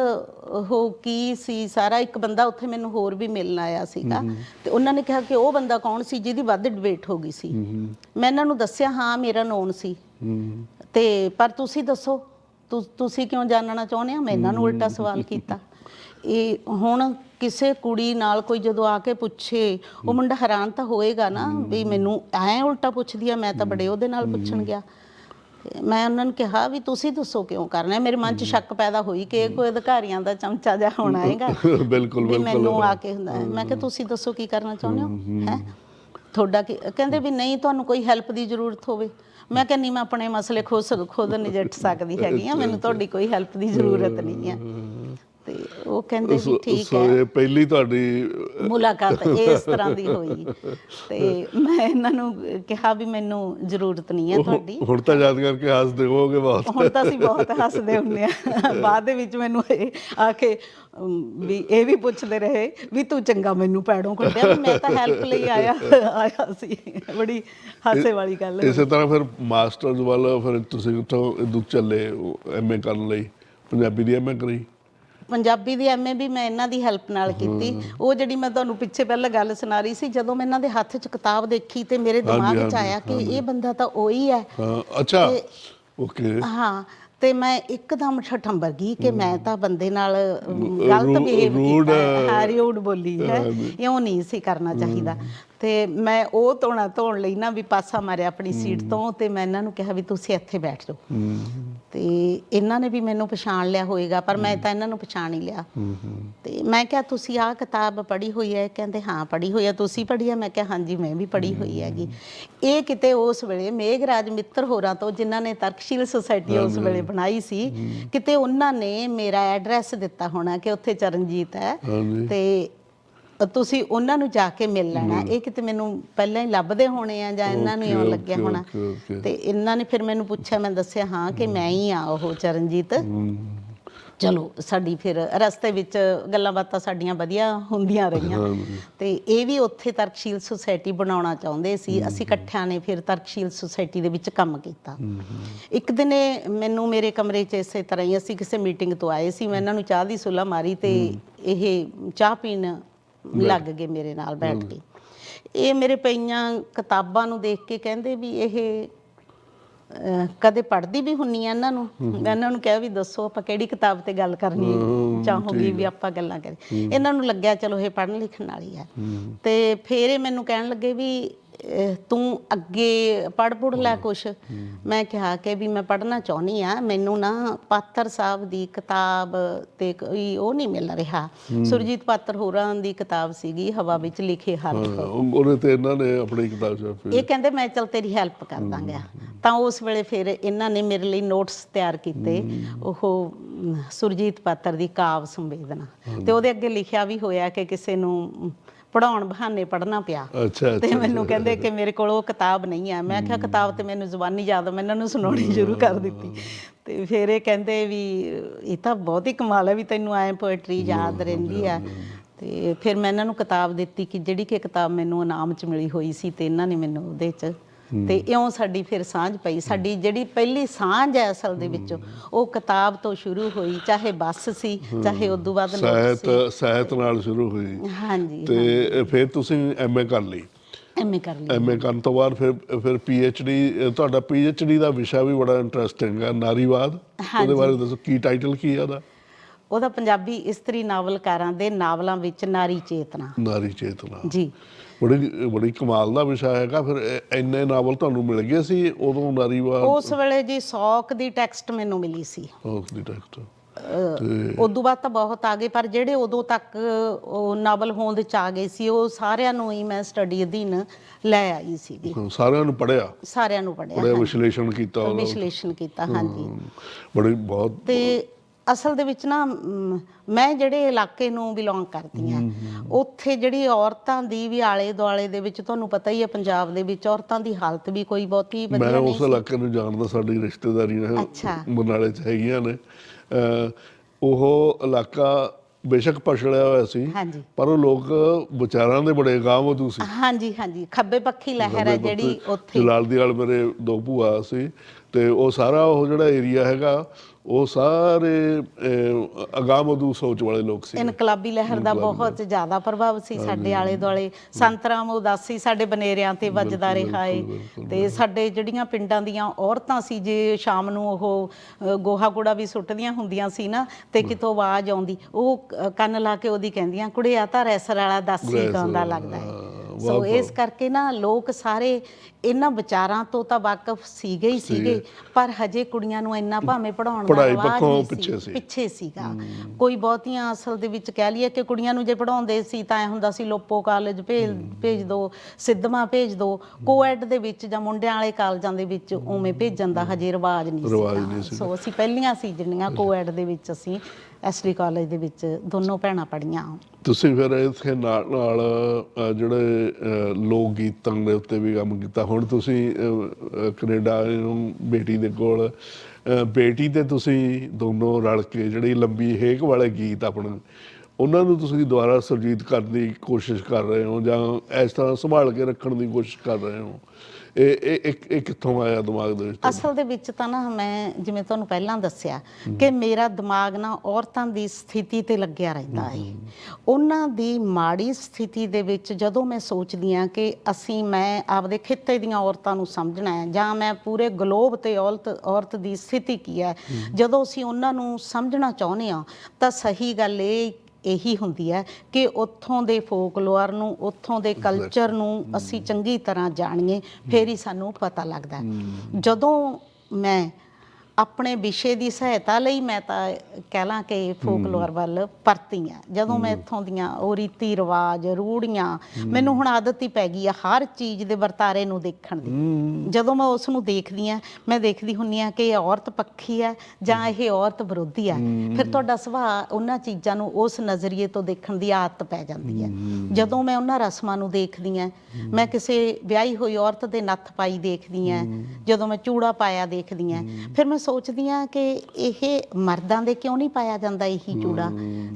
ਉਹ ਕੀ ਸੀ ਸਾਰਾ ਇੱਕ ਬੰਦਾ ਉੱਥੇ ਮੈਨੂੰ ਹੋਰ ਵੀ ਮਿਲਣ ਆਇਆ ਸੀਗਾ। ਤੇ ਉਹਨਾਂ ਨੇ ਕਿਹਾ ਕਿ ਉਹ ਬੰਦਾ ਕੌਣ ਸੀ ਜਿਹਦੀ ਵੱਧ ਡਿਬੇਟ ਹੋ ਗਈ ਸੀ। ਮੈਂ ਇਹਨਾਂ ਨੂੰ ਦੱਸਿਆ ਹਾਂ ਮੇਰਾ ਨੋਨ ਸੀ। ਤੇ ਪਰ ਤੁਸੀਂ ਦੱਸੋ ਤੁਸੀਂ ਕਿਉਂ ਜਾਣਨਾ ਚਾਹੁੰਦੇ ਆ ਮੈਂ ਇਹਨਾਂ ਨੂੰ ਉਲਟਾ ਸਵਾਲ ਕੀਤਾ। ਇਹ ਹੁਣ ਕਿਸੇ ਕੁੜੀ ਨਾਲ ਕੋਈ ਜਦੋਂ ਆ ਕੇ ਪੁੱਛੇ ਉਹ ਮੁੰਡਾ ਹੈਰਾਨ ਤਾਂ ਹੋਏਗਾ ਨਾ ਵੀ ਮੈਨੂੰ ਐ ਉਲਟਾ ਪੁੱਛਦੀ ਆ ਮੈਂ ਤਾਂ ਬੜੇ ਉਹਦੇ ਨਾਲ ਪੁੱਛਣ ਗਿਆ। ਮੈਂ ਉਹਨਾਂ ਨੂੰ ਕਿਹਾ ਵੀ ਤੁਸੀਂ ਦੱਸੋ ਕਿਉਂ ਕਰਨਾ ਹੈ? ਮੇਰੇ ਮਨ 'ਚ ਸ਼ੱਕ ਪੈਦਾ ਹੋਈ ਕਿ ਇਹ ਕੋਈ ਅਧਿਕਾਰੀਆਂ ਦਾ ਚਮਚਾ ਜਿਹਾ ਹੋਣਾ ਹੈਗਾ। ਬਿਲਕੁਲ ਬਿਲਕੁਲ। ਮੈਨੂੰ ਆ ਕੇ ਹੁੰਦਾ। ਮੈਂ ਕਿਹਾ ਤੁਸੀਂ ਦੱਸੋ ਕੀ ਕਰਨਾ ਚਾਹੁੰਦੇ ਹੋ? ਹੈ ਤੁਹਾਡਾ ਕੀ ਕਹਿੰਦੇ ਵੀ ਨਹੀਂ ਤੁਹਾਨੂੰ ਕੋਈ ਹੈਲਪ ਦੀ ਜ਼ਰੂਰਤ ਹੋਵੇ। ਮੈਂ ਕਿਹਾ ਨਹੀਂ ਮੈਂ ਆਪਣੇ ਮਸਲੇ ਖੁਦ ਖੁਦ ਨਜਿੱਠ ਸਕਦੀ ਹੈਗੀ ਆ ਮੈਨੂੰ ਤੁਹਾਡੀ ਕੋਈ ਹੈਲਪ ਦੀ ਜ਼ਰੂਰਤ ਨਹੀਂ ਹੈ। ਤੇ ਉਹ ਕਹਿੰਦੇ ਵੀ ਠੀਕ ਸੋ ਹੈ। ਇਹ ਪਹਿਲੀ ਤੁਹਾਡੀ ਮੁਲਾਕਾਤ [LAUGHS] ਇਸ ਤਰ੍ਹਾਂ ਦੀ ਹੋਈ। ਤੇ ਮੈਂ ਇਹਨਾਂ ਨੂੰ ਕਿਹਾ ਵੀ ਮੈਨੂੰ ਜ਼ਰੂਰਤ ਨਹੀਂ ਹੈ ਤੁਹਾਡੀ। ਹੁਣ ਤਾਂ ਯਾਦ ਕਰਕੇ ਹੱਸਦੇ ਹੋਵੋਗੇ ਬਹੁਤ ਹੁਣ ਤਾਂ ਅਸੀਂ ਬਹੁਤ ਹੱਸਦੇ ਹੁੰਨੇ ਆ ਬਾਅਦ ਦੇ ਵਿੱਚ ਮੈਨੂੰ ਆ ਕੇ ਵੀ ਇਹ ਵੀ ਪੁੱਛਦੇ ਰਹੇ ਵੀ ਤੂੰ ਚੰਗਾ ਮੈਨੂੰ ਪੈੜੋਂ ਕੱਢਿਆ ਮੈਂ ਤਾਂ ਹੈਲਪ ਲਈ ਆਇਆ ਆਇਆ ਸੀ। ਬੜੀ ਹਾਸੇ ਵਾਲੀ ਗੱਲ ਹੈ। ਇਸੇ ਤਰ੍ਹਾਂ ਫਿਰ ਮਾਸਟਰਸ ਵੱਲ ਫਿਰ ਤੁਸੀਂ ਉੱਥੋਂ ਦੁੱਖ ਚੱਲੇ ਐਮਏ ਕਰਨ ਲਈ ਪੰਜਾਬੀ ਦੀ ਐਮਏ ਕਰੀ। ਪੰਜਾਬੀ ਦੀ ਐਮਏ ਵੀ ਮੈਂ ਇਹਨਾਂ ਦੀ ਹੈਲਪ ਨਾਲ ਕੀਤੀ। ਉਹ ਜਿਹੜੀ ਮੈਂ ਤੁਹਾਨੂੰ ਪਿੱਛੇ ਪਹਿਲਾਂ ਗੱਲ ਸੁਣਾ ਰਹੀ ਸੀ ਜਦੋਂ ਮੈਂ ਇਹਨਾਂ ਦੇ ਹੱਥ 'ਚ ਕਿਤਾਬ ਦੇਖੀ ਤੇ ਮੇਰੇ ਦਿਮਾਗ 'ਚ ਆਇਆ ਕਿ ਇਹ ਬੰਦਾ ਤਾਂ ਉਹੀ ਹੈ। ਹਾਂ ਅੱਛਾ ਓਕੇ। ਹਾਂ ਤੇ ਮੈਂ ਇੱਕਦਮ ਠਠੰਬਰ ਗਈ ਕਿ ਮੈਂ ਤਾਂ ਬੰਦੇ ਨਾਲ ਗਲਤ ਬਿਹੇਵ ਕੀਤਾ। ਹਾਂ ਬੋਲੀ ਹੈ। ਇਉਂ ਨਹੀਂ ਸੀ ਕਰਨਾ ਚਾਹੀਦਾ। ਤੇ ਮੈਂ ਉਹ ਧੋਣਾ ਧੋਣ ਲਈ ਨਾ ਵੀ ਪਾਸਾ ਮਾਰਿਆ ਆਪਣੀ ਸੀਟ ਤੋਂ ਤੇ ਮੈਂ ਇਹਨਾਂ ਨੂੰ ਕਿਹਾ ਵੀ ਤੁਸੀਂ ਇੱਥੇ ਬੈਠ ਜਾਓ। ਤੇ ਇਹਨਾਂ ਨੇ ਵੀ ਮੈਨੂੰ ਪਛਾਣ ਲਿਆ ਹੋਵੇਗਾ ਪਰ ਮੈਂ ਤਾਂ ਇਹਨਾਂ ਨੂੰ ਪਛਾਣ ਹੀ ਲਿਆ। ਤੇ ਮੈਂ ਕਿਹਾ ਤੁਸੀਂ ਆਹ ਕਿਤਾਬ ਪੜ੍ਹੀ ਹੋਈ ਹੈ? ਕਹਿੰਦੇ ਹਾਂ ਪੜ੍ਹੀ ਹੋਈ ਹੈ। ਤੁਸੀਂ ਪੜ੍ਹੀ ਹੈ? ਮੈਂ ਕਿਹਾ ਹਾਂਜੀ ਮੈਂ ਵੀ ਪੜ੍ਹੀ ਹੋਈ ਹੈਗੀ। ਇਹ ਕਿਤੇ ਉਸ ਵੇਲੇ ਮੇਘਰਾਜ ਮਿੱਤਰ ਹੋਰਾਂ ਤੋਂ ਜਿਨ੍ਹਾਂ ਨੇ ਤਰਕਸ਼ੀਲ ਸੁਸਾਇਟੀ ਉਸ ਵੇਲੇ ਬਣਾਈ ਸੀ ਕਿਤੇ ਉਹਨਾਂ ਨੇ ਮੇਰਾ ਐਡਰੈਸ ਦਿੱਤਾ ਹੋਣਾ ਕਿ ਉੱਥੇ ਚਰਨਜੀਤ ਹੈ। ਤੇ ਤੁਸੀਂ ਉਹਨਾਂ ਨੂੰ ਜਾ ਕੇ ਮਿਲ ਲੈਣਾ। ਇਹ ਕਿਤੇ ਮੈਨੂੰ ਪਹਿਲਾਂ ਹੀ ਲੱਭਦੇ ਹੋਣੇ ਆ ਜਾਂ ਇਹਨਾਂ ਨੂੰ ਇਉਂ Okay, ਲੱਗਿਆ ਹੋਣਾ. ਤੇ ਇਹਨਾਂ ਨੇ ਫਿਰ ਮੈਨੂੰ ਪੁੱਛਿਆ ਮੈਂ ਦੱਸਿਆ ਹਾਂ ਕਿ ਮੈਂ ਹੀ ਆ ਉਹ ਚਰਨਜੀਤ। ਚਲੋ ਸਾਡੀ ਫਿਰ ਰਸਤੇ ਵਿੱਚ ਗੱਲਾਂ ਬਾਤਾਂ ਸਾਡੀਆਂ ਵਧੀਆ ਹੁੰਦੀਆਂ ਰਹੀਆਂ। ਤੇ ਇਹ ਵੀ ਉੱਥੇ ਤਰਕਸ਼ੀਲ ਸੁਸਾਇਟੀ ਬਣਾਉਣਾ ਚਾਹੁੰਦੇ ਸੀ। ਅਸੀਂ ਇਕੱਠਿਆਂ ਨੇ ਫਿਰ ਤਰਕਸ਼ੀਲ ਸੁਸਾਇਟੀ ਦੇ ਵਿੱਚ ਕੰਮ ਕੀਤਾ। ਇੱਕ ਦਿਨ ਮੈਨੂੰ ਮੇਰੇ ਕਮਰੇ 'ਚ ਇਸੇ ਤਰ੍ਹਾਂ ਹੀ ਅਸੀਂ ਕਿਸੇ ਮੀਟਿੰਗ ਤੋਂ ਆਏ ਸੀ। ਮੈਂ ਇਹਨਾਂ ਨੂੰ ਚਾਹ ਦੀ ਸੁਲਾ ਮਾਰੀ ਤੇ ਇਹ ਚਾਹ ਪੀਣ ਲੱਗ ਗਏ ਮੇਰੇ ਨਾਲ ਬੈਠ ਕੇ। ਇਹ ਮੇਰੇ ਪਈਆਂ ਕਿਤਾਬਾਂ ਨੂੰ ਦੇਖ ਕੇ ਕਹਿੰਦੇ ਵੀ ਇਹ ਕਦੇ ਪੜ੍ਹਦੀ ਵੀ ਹੁੰਨੀ ਆ ਇਹਨਾਂ ਨੂੰ। ਮੈਂ ਇਹਨਾਂ ਨੂੰ ਕਿਹਾ ਵੀ ਦੱਸੋ ਆਪਾਂ ਕਿਹੜੀ ਕਿਤਾਬ ਤੇ ਗੱਲ ਕਰਨੀ ਚਾਹੋਗੀ ਵੀ ਆਪਾਂ ਗੱਲਾਂ ਕਰੀ ਇਹਨਾਂ ਨੂੰ ਲੱਗਿਆ ਚਲੋ ਇਹ ਪੜ੍ਹਨ ਲਿਖਣ ਵਾਲੀ ਆ ਤੇ ਫਿਰ ਇਹ ਮੈਨੂੰ ਕਹਿਣ ਲੱਗੇ ਵੀ ਤੂੰ ਅੱਗੇ ਪੜ੍ਹ ਪੁੜ ਲੈ ਕੁਛ। ਮੈਂ ਕਿਹਾ ਕਿ ਵੀ ਮੈਂ ਪੜ੍ਹਨਾ ਚਾਹੁੰਦੀ ਆ ਮੈਨੂੰ ਨਾ ਪਾਤਰ ਸਾਹਿਬ ਦੀ ਕਿਤਾਬ ਤੇ ਕੋਈ ਉਹ ਨਹੀਂ ਮਿਲ ਰਿਹਾ। ਸੁਰਜੀਤ ਪਾਤਰ ਹੋਰਾਂ ਦੀ ਕਿਤਾਬ ਸੀਗੀ ਹਵਾ ਵਿੱਚ ਲਿਖੇ ਹਰਫ ਹਾਂ, ਉਹ- ਉਹਦੇ ਤੇ ਇਹਨਾਂ ਨੇ ਆਪਣੀ ਕਿਤਾਬ ਛਾਪੀ ਇਹ ਕਹਿੰਦੇ ਮੈਂ ਚਲ ਤੇਰੀ ਹੈਲਪ ਕਰ ਦਾਂਗਾ। ਤਾਂ ਉਸ ਵੇਲੇ ਫਿਰ ਇਹਨਾਂ ਨੇ ਮੇਰੇ ਲਈ ਨੋਟਸ ਤਿਆਰ ਕੀਤੇ ਉਹ ਸੁਰਜੀਤ ਪਾਤਰ ਦੀ ਕਾਵ ਸੰਵੇਦਨਾ। ਤੇ ਉਹਦੇ ਅੱਗੇ ਲਿਖਿਆ ਵੀ ਹੋਇਆ ਕਿ ਕਿਸੇ ਨੂੰ ਪੜਾਉਣ ਬਹਾਨੇ ਪੜਨਾ ਪਿਆ। ਅੱਛਾ ਤੇ ਮੈਨੂੰ ਕਹਿੰਦੇ ਕਿ ਮੇਰੇ ਕੋਲ ਉਹ ਕਿਤਾਬ ਨਹੀਂ ਹੈ। ਮੈਂ ਕਿਹਾ ਕਿਤਾਬ ਤੇ ਮੈਨੂੰ ਜ਼ੁਬਾਨੀ ਯਾਦ ਆ, ਮੈਂ ਇਹਨਾਂ ਨੂੰ ਸੁਣਾਉਣੀ ਸ਼ੁਰੂ ਕਰ ਦਿੱਤੀ। ਤੇ ਫਿਰ ਇਹ ਕਹਿੰਦੇ ਵੀ ਇਹ ਤਾਂ ਬਹੁਤ ਹੀ ਕਮਾਲ ਹੈ ਵੀ ਤੈਨੂੰ ਐ ਪੋਇਟਰੀ ਯਾਦ ਰਹਿੰਦੀ ਆ ਤੇ ਫਿਰ ਮੈਂ ਇਹਨਾਂ ਨੂੰ ਕਿਤਾਬ ਦਿੱਤੀ ਕਿ ਜਿਹੜੀ ਕਿ ਕਿਤਾਬ ਮੈਨੂੰ ਇਨਾਮ ਚ ਮਿਲੀ ਹੋਈ ਸੀ ਤੇ ਇਹਨਾਂ ਨੇ ਮੈਨੂੰ ਉਹਦੇ ਚ ਤੇ ਇਉਂ ਸਾਡੀ ਫਿਰ ਸਾਂਝ ਪਈ। ਸਾਡੀ ਜਿਹੜੀ ਪਹਿਲੀ ਸਾਂਝ ਹੈ ਅਸਲ ਦੇ ਵਿੱਚ ਉਹ ਕਿਤਾਬ ਤੋਂ ਸ਼ੁਰੂ ਹੋਈ ਚਾਹੇ ਬੱਸ ਸੀ ਚਾਹੇ ਉਦੋਂ ਬਾਅਦ ਨੋਟ ਸਾਹਿਤ ਸਾਹਿਤ ਨਾਲ ਸ਼ੁਰੂ ਹੋਈ। ਹਾਂਜੀ ਤੇ ਫਿਰ ਤੁਸੀਂ ਐਮਏ ਕਰ ਲਈ। ਐਮਏ ਕਰ ਲਈ। ਐਮਏ ਕਰਨ ਤੋਂ ਬਾਅਦ ਫਿਰ ਫਿਰ ਪੀਐਚਡੀ ਤੁਹਾਡਾ ਪੀਐਚਡੀ ਦਾ ਵਿਸ਼ਾ ਵੀ ਬੜਾ ਇੰਟਰਸਟਿੰਗ ਹੈ ਨਾਰੀਵਾਦ। ਉਹਦੇ ਬਾਰੇ ਦੱਸੋ ਕੀ ਟਾਈਟਲ ਕੀ ਹੈ ਉਹਦਾ? ਉਹਦਾ ਪੰਜਾਬੀ ਇਸਤਰੀ ਨਾਵਲਕਾਰਾਂ ਦੇ ਨਾਵਲਾਂ ਵਿੱਚ ਨਾਰੀ ਚੇਤਨਾ। ਨਾਰੀ ਚੇਤਨਾ। ਜੀ। ਬੜੀ ਬੜੀ ਕਮਾਲ ਦਾ ਵਿਸ਼ਾ ਹੈਗਾ ਫਿਰ ਇਹ- ਇੰਨੇ ਨਾਵਲ ਤੁਹਾਨੂੰ ਮਿਲ ਗਏ ਸੀ ਉਦੋਂ ਨਾਰੀਵਾਦ ਉਸ ਵੇਲੇ ਜੀ 100 ਦੀ ਟੈਕਸਟ ਮੈਨੂੰ ਮਿਲੀ ਸੀ। ਉਸ ਦੀ ਟੈਕਸਟ। ਉਦੋਂ ਬਾਅਦ ਤਾਂ ਬਹੁਤ ਆ ਗਏ ਪਰ ਜਿਹੜੇ ਉਦੋਂ ਤੱਕ ਉਹ ਨਾਵਲ ਹੋਂਦ ਚ ਆ ਗਏ ਸੀ ਉਹ ਸਾਰਿਆਂ ਨੂੰ ਹੀ ਮੈਂ ਸਟੱਡੀ ਅਧੀਨ ਲੈ ਆਈ ਸੀਗੀ। ਸਾਰਿਆਂ ਨੂੰ ਪੜਿਆ ਸਾਰਿਆਂ ਨੂੰ ਪੜਿਆ ਬੜਾ ਵਿਸ਼ਲੇਸ਼ਣ ਕੀਤਾ ਉਹਦਾ ਵਿਸ਼ਲੇਸ਼ਣ ਕੀਤਾ ਹਾਂਜੀ। ਬੜੀ ਬਹੁਤ ਤੇ ਅਸਲ ਦੇ ਵਿੱਚ ਨਾ ਮ, ਮੈਂ ਜਿਹੜੇ ਇਲਾਕੇ ਨੂੰ ਬਿਲੋਂਗ ਕਰਦੀ ਆ ਉੱਥੇ ਜਿਹੜੀ ਔਰਤਾਂ ਦੀ ਵੀ ਆਲੇ ਦੁਆਲੇ ਦੇ ਵਿੱਚ ਤੁਹਾਨੂੰ ਪਤਾ ਹੀ ਹੈ ਪੰਜਾਬ ਦੇ ਵਿੱਚ ਔਰਤਾਂ ਦੀ ਹਾਲਤ ਵੀ ਕੋਈ ਬਹੁਤੀ ਮੈਂ ਵਧੀਆ ਨਹੀਂ ਉਸ ਇਲਾਕੇ ਨੂੰ ਜਾਣਦਾ ਸਾਡੀ ਰਿਸ਼ਤੇਦਾਰੀਆਂ ਅੱਛਾ। ਬਰਨਾਲੇ ਚ ਹੈਗੀਆਂ ਨੇ। ਅਹ ਉਹ ਇਲਾਕਾ ਬੇਸ਼ੱਕ ਪਛੜਿਆ ਹੋਇਆ ਸੀ ਹਾਂਜੀ। ਪਰ ਉਹ ਲੋਕ ਵਿਚਾਰਾਂ ਦੇ ਬੜੇ ਗਾਂਵਦੂ ਸੀ। ਹਾਂਜੀ ਹਾਂਜੀ। ਖੱਬੇ ਪੱਖੀ ਲਹਿਰ ਹੈ ਜਿਹੜੀ ਉੱਥੇ। ਜਲਾਲ ਦੀ ਵਾਲ ਮੇਰੇ ਦੋ ਭੂਆ ਸੀ। ਤੇ ਉਹ ਸਾਰਾ ਉਹ ਜਿਹੜਾ ਏਰੀਆ ਹੈਗਾ ਉਹ ਸਾਰੇ ਅਗਾਂਹਵਧੂ ਸੋਚ ਵਾਲੇ ਲੋਕ ਸੀ। ਇਨਕਲਾਬੀ ਲਹਿਰ ਦਾ ਬਹੁਤ ਜ਼ਿਆਦਾ ਪ੍ਰਭਾਵ ਸੀ ਸਾਡੇ ਆਲੇ ਦੁਆਲੇ। ਸੰਤਰਾਮ ਉਦਾਸੀ ਸਾਡੇ ਬਨੇਰਿਆਂ ਤੇ ਵੱਜਦਾ ਰਿਹਾ ਏ। ਤੇ ਸਾਡੇ ਜਿਹੜੀਆਂ ਪਿੰਡਾਂ ਦੀਆਂ ਔਰਤਾਂ ਸੀ ਜੇ ਸ਼ਾਮ ਨੂੰ ਉਹ ਗੋਹਾ ਕੂੜਾ ਵੀ ਸੁੱਟਦੀਆਂ ਹੁੰਦੀਆਂ ਸੀ ਨਾ ਤੇ ਕਿਤੋਂ ਆਵਾਜ਼ ਆਉਂਦੀ। ਉਹ ਕੰਨ ਲਾ ਕੇ ਉਹਦੀ ਕਹਿੰਦੀਆਂ ਕੁੜੇ ਆ ਤਾਂ ਰੈਸਰ ਵਾਲਾ ਦਾਸੀ ਗਾਉਂਦਾ ਲੱਗਦਾ ਹੈ। ਸੋ ਇਸ ਕਰਕੇ ਨਾ ਲੋਕ ਸਾਰੇ ਇਹਨਾਂ ਵਿਚਾਰਾਂ ਤੋਂ ਤਾਂ ਵਾਕਿਫ ਸੀਗੇ ਹੀ ਸੀਗੇ। ਪਰ ਹਜੇ ਕੁੜੀਆਂ ਨੂੰ ਇੰਨਾ ਭਾਵੇਂ ਪੜਾਉਣ ਦਾ ਰਿਵਾਜ ਨਹੀਂ ਪਿੱਛੇ ਸੀ। ਪਿੱਛੇ ਸੀਗਾ। ਕੋਈ ਬਹੁਤੀਆਂ ਅਸਲ ਦੇ ਵਿੱਚ ਕਹਿ ਲਈਏ ਕਿ ਕੁੜੀਆਂ ਨੂੰ ਜੇ ਪੜਾਉਂਦੇ ਸੀ ਤਾਂ ਐ ਹੁੰਦਾ ਸੀ ਲੋਪੋ ਕਾਲਜ ਭੇਜ ਭੇਜ ਦੋ ਸਿੱਧਵਾਂ ਭੇਜ ਦੋ। ਕੋਐਡ ਦੇ ਵਿੱਚ ਜਾਂ ਮੁੰਡਿਆਂ ਵਾਲੇ ਕਾਲਜਾਂ ਦੇ ਵਿੱਚ ਉਵੇਂ ਭੇਜਣ ਦਾ ਹਜੇ ਰਿਵਾਜ ਨਹੀਂ ਸੀਗਾ। ਸੋ ਅਸੀਂ ਪਹਿਲੀਆਂ ਸੀ ਜਿਹੜੀਆਂ ਕੋਐਡ ਦੇ ਵਿੱਚ ਅਸੀਂ ਐਸਡੀ ਕਾਲਜ ਦੇ ਵਿੱਚ ਦੋਨੋਂ ਭੈਣਾਂ ਪੜੀਆਂ ਤੁਸੀਂ ਫਿਰ ਇਥੇ ਨਾਲ ਨਾਲ ਅ, ਜਿਹੜੇ ਅ, ਲੋਕ ਗੀਤਾਂ ਦੇ ਉੱਤੇ ਵੀ ਕੰਮ ਕੀਤਾ। ਹੁਣ ਤੁਸੀਂ ਅ, ਅ, ਕੈਨੇਡਾ ਨੂੰ ਬੇਟੀ ਦੇ ਕੋਲ ਅ, ਬੇਟੀ ਤੇ ਤੁਸੀਂ ਦੋਨੋਂ ਰਲ ਕੇ ਜਿਹੜੀ ਲੰਬੀ ਹੇਕ ਵਾਲੇ ਗੀਤ ਆਪਣੇ ਉਹਨਾਂ ਨੂੰ ਤੁਸੀਂ ਦੁਬਾਰਾ ਸੁਰਜੀਤ ਕਰਨ ਦੀ ਕੋਸ਼ਿਸ਼ ਕਰ ਰਹੇ ਹੋ ਜਾਂ ਇਸ ਤਰ੍ਹਾਂ ਸੰਭਾਲ ਕੇ ਰੱਖਣ ਦੀ ਕੋਸ਼ਿਸ਼ ਕਰ ਰਹੇ ਹੋ? ਇਹ ਇਹ ਇੱਕ ਇਹ ਕਿੱਥੋਂ ਆਇਆ ਦਿਮਾਗ ਦੇ ਵਿੱਚ? ਅਸਲ ਦੇ ਵਿੱਚ ਤਾਂ ਨਾ ਮੈਂ ਜਿਵੇਂ ਤੁਹਾਨੂੰ ਪਹਿਲਾਂ ਦੱਸਿਆ ਕਿ ਮੇਰਾ ਦਿਮਾਗ ਨਾ ਔਰਤਾਂ ਦੀ ਸਥਿਤੀ ਤੇ ਲੱਗਿਆ ਰਹਿੰਦਾ ਹੈ ਉਹਨਾਂ ਦੀ ਮਾੜੀ ਸਥਿਤੀ ਦੇ ਵਿੱਚ ਜਦੋਂ ਮੈਂ ਸੋਚਦੀ ਆ ਕਿ ਅਸੀਂ ਮੈਂ ਆਪਦੇ ਖਿੱਤੇ ਦੀਆਂ ਔਰਤਾਂ ਨੂੰ ਸਮਝਣਾ ਹੈ ਜਾਂ ਮੈਂ ਪੂਰੇ ਗਲੋਬ ਤੇ ਔਰਤ ਔਰਤ ਦੀ ਸਥਿਤੀ ਕੀ ਹੈ ਜਦੋਂ ਅਸੀਂ ਉਹਨਾਂ ਨੂੰ ਸਮਝਣਾ ਚਾਹੁੰਦੇ ਆ ਤਾਂ ਸਹੀ ਗੱਲ ਇਹ ਇਹੀ ਹੁੰਦੀ ਹੈ ਕਿ ਉੱਥੋਂ ਦੇ ਫੋਕਲੋਰ ਨੂੰ ਉੱਥੋਂ ਦੇ ਕਲਚਰ ਨੂੰ ਅਸੀਂ ਚੰਗੀ ਤਰ੍ਹਾਂ ਜਾਣੀਏ ਫੇਰ ਹੀ ਸਾਨੂੰ ਪਤਾ ਲੱਗਦਾ। ਜਦੋਂ ਮੈਂ ਆਪਣੇ ਵਿਸ਼ੇ ਦੀ ਸਹਾਇਤਾ ਲਈ ਮੈਂ ਤਾਂ ਕਹਿ ਲਾਂ ਕਿ ਫੋਕਲੋਰ ਵੱਲ ਪਰਤੀ ਆ। ਜਦੋਂ ਮੈਂ ਇੱਥੋਂ ਦੀਆਂ ਉਹ ਰੀਤੀ ਰਿਵਾਜ ਰੂੜੀਆਂ ਮੈਨੂੰ ਹੁਣ ਆਦਤ ਹੀ ਪੈ ਗਈ ਆ ਹਰ ਚੀਜ਼ ਦੇ ਵਰਤਾਰੇ ਨੂੰ ਦੇਖਣ ਦੀ। ਜਦੋਂ ਮੈਂ ਉਸ ਨੂੰ ਦੇਖਦੀ ਆ ਮੈਂ ਦੇਖਦੀ ਹੁੰਨੀ ਆ ਕਿ ਇਹ ਔਰਤ ਪੱਖੀ ਹੈ ਜਾਂ ਇਹ ਔਰਤ ਵਿਰੋਧੀ ਹੈ। ਫਿਰ ਤੁਹਾਡਾ ਸੁਭਾਅ ਉਹਨਾਂ ਚੀਜ਼ਾਂ ਨੂੰ ਉਸ ਨਜ਼ਰੀਏ ਤੋਂ ਦੇਖਣ ਦੀ ਆਦਤ ਪੈ ਜਾਂਦੀ ਹੈ। ਜਦੋਂ ਮੈਂ ਉਹਨਾਂ ਰਸਮਾਂ ਨੂੰ ਦੇਖਦੀ ਆ ਮੈਂ ਕਿਸੇ ਵਿਆਹੀ ਹੋਈ ਔਰਤ ਦੇ ਨੱਥ ਪਾਈ ਦੇਖਦੀ ਆ। ਜਦੋਂ ਮੈਂ ਚੂੜਾ ਪਾਇਆ ਦੇਖਦੀ ਆ ਫਿਰ ਮੈਂ ਸੋਚਦੀ ਆ ਕਿ ਇਹ ਮਰਦਾਂ ਦੇ ਕਿਉਂ ਨਹੀਂ ਪਾਇਆ ਜਾਂਦਾ ਇਹੀ ਚੂੜਾ?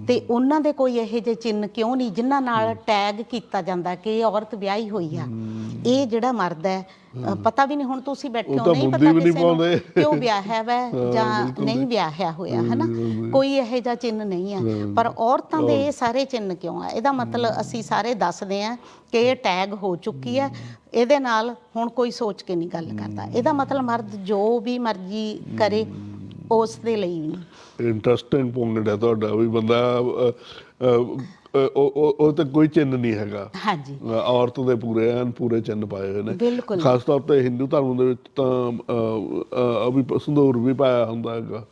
ਤੇ ਉਹਨਾਂ ਦੇ ਕੋਈ ਇਹੋ ਜਿਹੇ ਚਿੰਨ ਕਿਉਂ ਨਹੀਂ ਜਿਨ੍ਹਾਂ ਨਾਲ ਟੈਗ ਕੀਤਾ ਜਾਂਦਾ ਕਿ ਇਹ ਔਰਤ ਵਿਆਹੀ ਹੋਈ ਆ? ਇਹ ਜਿਹੜਾ ਮਰਦ ਹੈ ਪਤਾ ਵੀ ਨਹੀਂ ਹੁਣ ਤੁਸੀਂ ਬੈਠੇ ਹੋ ਨਹੀਂ ਪਤਾ ਕਿਸੇ ਨੂੰ ਪਾਉਂਦੇ। ਕਿ ਉਹ ਵਿਆਹਿਆ ਵੈ ਜਾਂ ਨਹੀਂ ਵਿਆਹਿਆ ਹੋਇਆ ਹਨਾ? ਕੋਈ ਇਹੋ ਜਿਹਾ ਚਿੰਨ ਨਹੀਂ ਹੈ। ਪਰ ਔਰਤਾਂ ਦੇ ਇਹ ਸਾਰੇ ਚਿੰਨ ਕਿਉਂ ਆ? ਇਹਦਾ ਮਤਲਬ ਅਸੀਂ ਸਾਰੇ ਦੱਸਦੇ ਆ ਕਿ ਇਹ ਟੈਗ ਹੋ ਚੁੱਕੀ ਹੈ ਇਹਦੇ ਨਾਲ ਹੁਣ ਕੋਈ ਸੋਚ ਕੇ ਨਹੀਂ ਗੱਲ ਕਰਦਾ। ਇਹਦਾ ਮਤਲਬ ਮਰਦ ਜੋ ਵੀ ਮਰਜ਼ੀ ਕਰੇ ਉਸ ਦੇ ਲਈ ਨਹੀਂ। ਇੰਟਰਸਟਿੰਗ ਪੁਆਇੰਟ ਹੈ ਤੁਹਾਡਾ ਵੀ ਬੰਦਾ ਉਹ ਉਹ- ਤੇ ਕੋਈ ਚਿੰਨ ਨਹੀਂ ਹੈਗਾ। ਹਾਂਜੀ। ਔਰਤ ਦੇ ਪੂਰੇ ਐਨ ਪੂਰੇ ਚਿੰਨ ਪਾਏ ਹੋਏ ਨੇ। ਖਾਸ ਤੌਰ ਤੇ ਹਿੰਦੂ ਧਰਮ ਦੇ ਵਿੱਚ ਤਾਂ ਅ, ਅ, ਅਭੀ ਸੰਦੂਰ ਵੀ ਪਾਇਆ ਹੁੰਦਾ ਹੈਗਾ।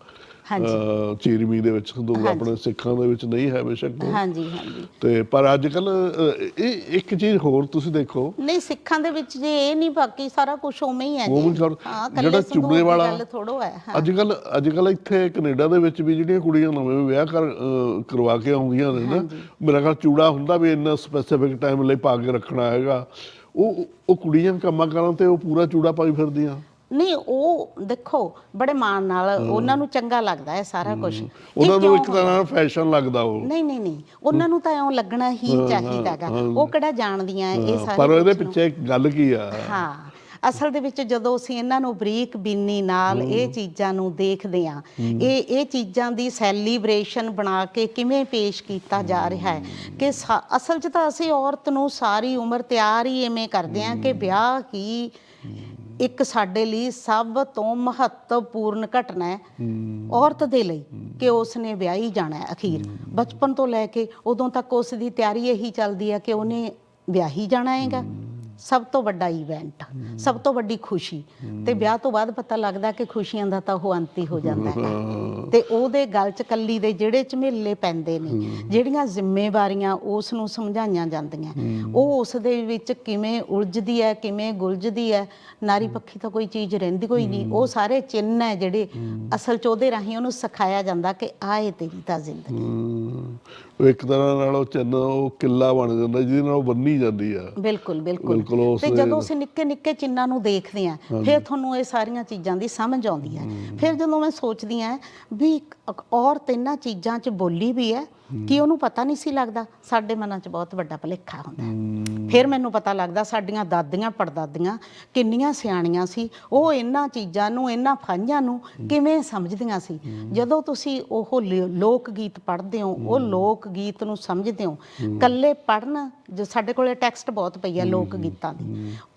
ਚੀਰਮੀ ਦੇ ਵਿੱਚ ਸੰਦੂਰ ਆਪਣੇ ਸਿੱਖਾਂ ਦੇ ਵਿੱਚ ਨਹੀਂ ਹੈ ਬੇਸ਼ੱਕ। ਹਾਂਜੀ ਹਾਂਜੀ। ਤੇ ਪਰ ਅੱਜ ਕੱਲ ਇਹ ਇੱਕ ਚੀਜ਼ ਹੋਰ ਤੁਸੀਂ ਦੇਖੋ। ਨਹੀਂ ਸਿੱਖਾਂ ਦੇ ਵਿੱਚ ਜੇ ਇਹ ਨਹੀਂ ਬਾਕੀ ਸਾਰਾ ਕੁਝ ਉਵੇਂ ਹੀ ਹੈ ਹਾਂ ਜਿਹੜਾ ਚੁਗਲੇ ਵਾਲਾ- ਗੱਲ ਥੋੜੋ ਹੈ ਅੱਜ ਕੱਲ ਅੱਜ ਕੱਲ ਇੱਥੇ ਕੈਨੇਡਾ ਦੇ ਵਿੱਚ ਵੀ ਜਿਹੜੀਆਂ ਕੁੜੀਆਂ ਨਵੇਂ ਵਿਆਹ ਕਰ ਕਰਵਾ ਕੇ ਆਉਂਦੀਆਂ ਨੇ ਨਾ ਮੇਰਾ ਖਿਆਲ ਚੂੜਾ ਹੁੰਦਾ ਵੀ ਇੰਨਾ ਸਪੈਸੀਫਿਕ ਟਾਈਮ ਲਈ ਪਾ ਕੇ ਰੱਖਣਾ ਹੈਗਾ। ਉਹ ਉਹ ਕੁੜੀਆਂ ਕੰਮਾਂ ਕਰਨ ਤੇ ਉਹ ਪੂਰਾ ਚੂੜਾ ਪਾਈ ਫਿਰਦੀਆਂ। ਨਹੀਂ ਉਹ ਦੇਖੋ ਬੜੇ ਮਾਣ ਨਾਲ ਉਹਨਾਂ ਨੂੰ ਚੰਗਾ ਲੱਗਦਾ ਹੈ ਸਾਰਾ ਕੁਝ ਉਹਨਾਂ ਨੂੰ ਇੱਕ ਤਰ੍ਹਾਂ ਨਾਲ ਫੈਸ਼ਨ ਲੱਗਦਾ ਉਹ। ਨਹੀਂ ਨਹੀਂ ਨਹੀਂ। ਉਹਨਾਂ ਨੂੰ ਤਾਂ ਐਂ ਲੱਗਣਾ ਹੀ ਚਾਹੀਦਾਗਾ ਉਹ ਕਿਹੜਾ ਜਾਣਦੀਆਂ ਇਹ ਸਾਰੇ ਪਰ ਇਹਦੇ ਪਿੱਛੇ ਇੱਕ ਗੱਲ ਕੀ ਆ? ਹਾਂ। ਅਸਲ ਦੇ ਵਿੱਚ ਜਦੋਂ ਅਸੀਂ ਇਹਨਾਂ ਨੂੰ ਬਰੀਕ ਬਿੰਨੀ ਨਾਲ ਇਹ ਚੀਜ਼ਾਂ ਨੂੰ ਦੇਖਦੇ ਆ ਇਹ ਇਹ ਚੀਜ਼ਾਂ ਦੀ ਸੈਲੀਬ੍ਰੇਸ਼ਨ ਬਣਾ ਕੇ ਕਿਵੇਂ ਪੇਸ਼ ਕੀਤਾ ਜਾ ਰਿਹਾ ਹੈ ਕਿ ਅਸਲ 'ਚ ਤਾਂ ਅਸੀਂ ਔਰਤ ਨੂੰ ਸਾਰੀ ਉਮਰ ਤਿਆਰ ਹੀ ਐਵੇਂ ਕਰਦੇ ਆ ਕਿ ਵਿਆਹ ਹੀ। ਇੱਕ ਸਾਡੇ ਲਈ ਸਭ ਤੋਂ ਮਹੱਤਵਪੂਰਨ ਘਟਨਾ ਹੈ ਔਰਤ ਦੇ ਲਈ ਕਿ ਉਸ ਨੇ ਵਿਆਹੀ ਜਾਣਾ ਹੈ ਅਖੀਰ। ਬਚਪਨ ਤੋਂ ਲੈ ਕੇ ਉਦੋਂ ਤੱਕ ਉਸ ਦੀ ਤਿਆਰੀ ਇਹੀ ਚੱਲਦੀ ਹੈ ਕਿ ਉਹਨੇ ਵਿਆਹੀ ਜਾਣਾ ਹੈਗਾ। ਸਭ ਤੋਂ ਵੱਡਾ ਇਵੈਂਟ ਸਭ ਤੋਂ ਵੱਡੀ ਖੁਸ਼ੀ। ਤੇ ਵਿਆਹ ਤੋਂ ਬਾਅਦ ਪਤਾ ਲੱਗਦਾ ਕਿ ਖੁਸ਼ੀਆਂ ਦਾ ਤਾਂ ਉਹ ਅੰਤ ਹੀ ਹੋ ਜਾਂਦਾ ਹੈ। ਤੇ ਉਹਦੇ ਗਲ ਚ ਕੱਲੀ ਦੇ ਜਿਹੜੇ ਝਮੇਲੇ ਪੈਂਦੇ ਨੇ ਜਿਹੜੀਆਂ ਜ਼ਿੰਮੇਵਾਰੀਆਂ ਉਸ ਨੂੰ ਸਮਝਾਈਆਂ ਜਾਂਦੀਆਂ। ਉਹ ਉਸ ਦੇ ਵਿੱਚ ਕਿਵੇਂ ਉਲਝਦੀ ਹੈ ਕਿਵੇਂ ਗੁਲਝਦੀ ਹੈ ਨਾਰੀ ਪੱਖੀ ਤਾਂ ਕੋਈ ਚੀਜ਼ ਰਹਿੰਦੀ ਕੋਈ ਨਹੀਂ। ਉਹ ਸਾਰੇ ਚਿੰਨ ਹੈ ਜਿਹੜੇ ਅਸਲ ਚ ਉਹਦੇ ਰਾਹੀਂ ਉਹਨੂੰ ਸਿਖਾਇਆ ਜਾਂਦਾ ਕਿ ਆਏ ਤੇਰੀ ਤਾਂ ਜ਼ਿੰਦਗੀ ਉਹ ਇੱਕ ਤਰ੍ਹਾਂ ਨਾਲ ਉਹ ਚੰਨ ਉਹ ਕਿੱਲਾ ਬਣ ਜਾਂਦਾ ਜਿਹਦੇ ਨਾਲ ਉਹ ਬੰਨੀ ਜਾਂਦੀ ਆ। ਬਿਲਕੁਲ ਬਿਲਕੁਲ। ਬਿਲਕੁਲ ਤੇ ਜਦੋਂ ਅਸੀਂ ਨਿੱਕੇ ਨਿੱਕੇ ਚਿੰਨਾਂ ਨੂੰ ਦੇਖਦੇ ਆਂ ਫਿਰ ਤੁਹਾਨੂੰ ਇਹ ਸਾਰੀਆਂ ਚੀਜ਼ਾਂ ਦੀ ਸਮਝ ਆਉਂਦੀ ਹੈ। ਫਿਰ ਜਦੋਂ ਮੈਂ ਸੋਚਦੀ ਆਂ ਵੀ ਇੱਕ ਔਰਤ ਇਹਨਾਂ ਚੀਜ਼ਾਂ 'ਚ ਬੋਲੀ ਵੀ ਹੈ ਕਿ ਉਹਨੂੰ ਪਤਾ ਨਹੀਂ ਸੀ ਲੱਗਦਾ। ਸਾਡੇ ਮਨਾਂ 'ਚ ਬਹੁਤ ਵੱਡਾ ਭੁਲੇਖਾ ਹੁੰਦਾ। ਹੈ। ਫਿਰ ਮੈਨੂੰ ਪਤਾ ਲੱਗਦਾ ਸਾਡੀਆਂ ਦਾਦੀਆਂ ਪੜਦਾਦੀਆਂ ਕਿੰਨੀਆਂ ਸਿਆਣੀਆਂ ਸੀ। ਉਹ ਇਹਨਾਂ ਚੀਜ਼ਾਂ ਨੂੰ ਇਹਨਾਂ ਫਾਈਆਂ ਨੂੰ ਕਿਵੇਂ ਸਮਝਦੀਆਂ ਸੀ? ਜਦੋਂ ਤੁਸੀਂ ਉਹ ਲ- ਲੋਕ ਗੀਤ ਪੜ੍ਹਦੇ ਹੋ ਉਹ ਲੋਕ ਗੀਤ ਨੂੰ ਸਮਝਦੇ ਹੋ ਕੱਲੇ ਪੜਨ ਜੋ ਸਾਡੇ ਕੋਲੇ ਟੈਕਸਟ ਬਹੁਤ ਪਈ ਹੈ ਲੋਕ ਗੀਤਾਂ ਦੀ।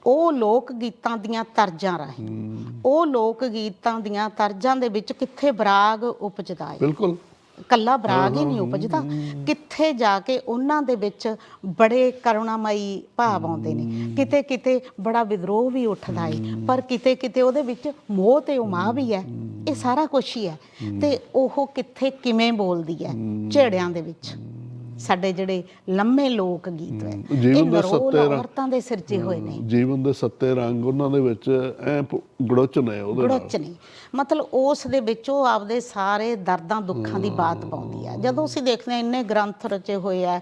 ਉਹ ਲੋਕ ਗੀਤਾਂ ਦੀਆਂ ਤਰਜ਼ਾਂ ਰਾਹੀਂ। ਉਹ ਲੋਕ ਗੀਤਾਂ ਦੀਆਂ ਤਰਜ਼ਾਂ ਦੇ ਵਿੱਚ ਕਿੱਥੇ ਬਰਾਗ ਉਪਜਦਾ ਹੈ ਬਿਲਕੁਲ। ਕੱਲਾ ਬਰਾਗ ਹੀ ਨਹੀਂ ਉਪਜਦਾ। ਕਿੱਥੇ ਜਾ ਕੇ ਉਹਨਾਂ ਦੇ ਵਿੱਚ ਬੜੇ ਕਰੁਣਾਮਈ ਭਾਵ ਆਉਂਦੇ ਨੇ। ਕਿਤੇ ਕਿਤੇ ਬੜਾ ਵਿਦਰੋਹ ਵੀ ਉੱਠਦਾ ਏ ਪਰ ਕਿਤੇ ਕਿਤੇ ਉਹਦੇ ਵਿੱਚ ਮੋਹ ਤੇ ਉਮਾ ਵੀ ਹੈ। ਇਹ ਸਾਰਾ ਕੁਝ ਹੀ ਹੈ। ਤੇ ਉਹ ਕਿੱਥੇ ਕਿਵੇਂ ਬੋਲਦੀ ਹੈ। ਝੇੜਿਆਂ ਦੇ ਵਿੱਚ। ਸਾਡੇ ਜਿਹੜੇ ਲੰਮੇ ਲੋਕ ਗੀਤ ਹੈ ਜੀਵਨ ਦੇ ਸੱਤੇ ਰੰਗ- ਔਰਤਾਂ ਦੇ ਸਿਰਜੇ ਹੋਏ ਨੇ। ਜੀਵਨ ਦੇ ਸੱਤੇ ਰੰਗ ਉਹਨਾਂ ਦੇ ਵਿੱਚ ਐ ਗੜੋਚ ਨੇ ਉਹਦੇ ਨਾਲ। ਗੜੋਚ ਨਹੀਂ ਮਤਲਬ ਉਸ ਦੇ ਵਿੱਚ ਉਹ ਆਪਦੇ ਸਾਰੇ ਦਰਦਾਂ ਦੁੱਖਾਂ ਦੀ ਬਾਤ ਪਾਉਂਦੀ ਹੈ ਜਦੋਂ ਅਸੀਂ ਦੇਖਦੇ ਹਾਂ ਇੰਨੇ ਗ੍ਰੰਥ ਰਚੇ ਹੋਏ ਆ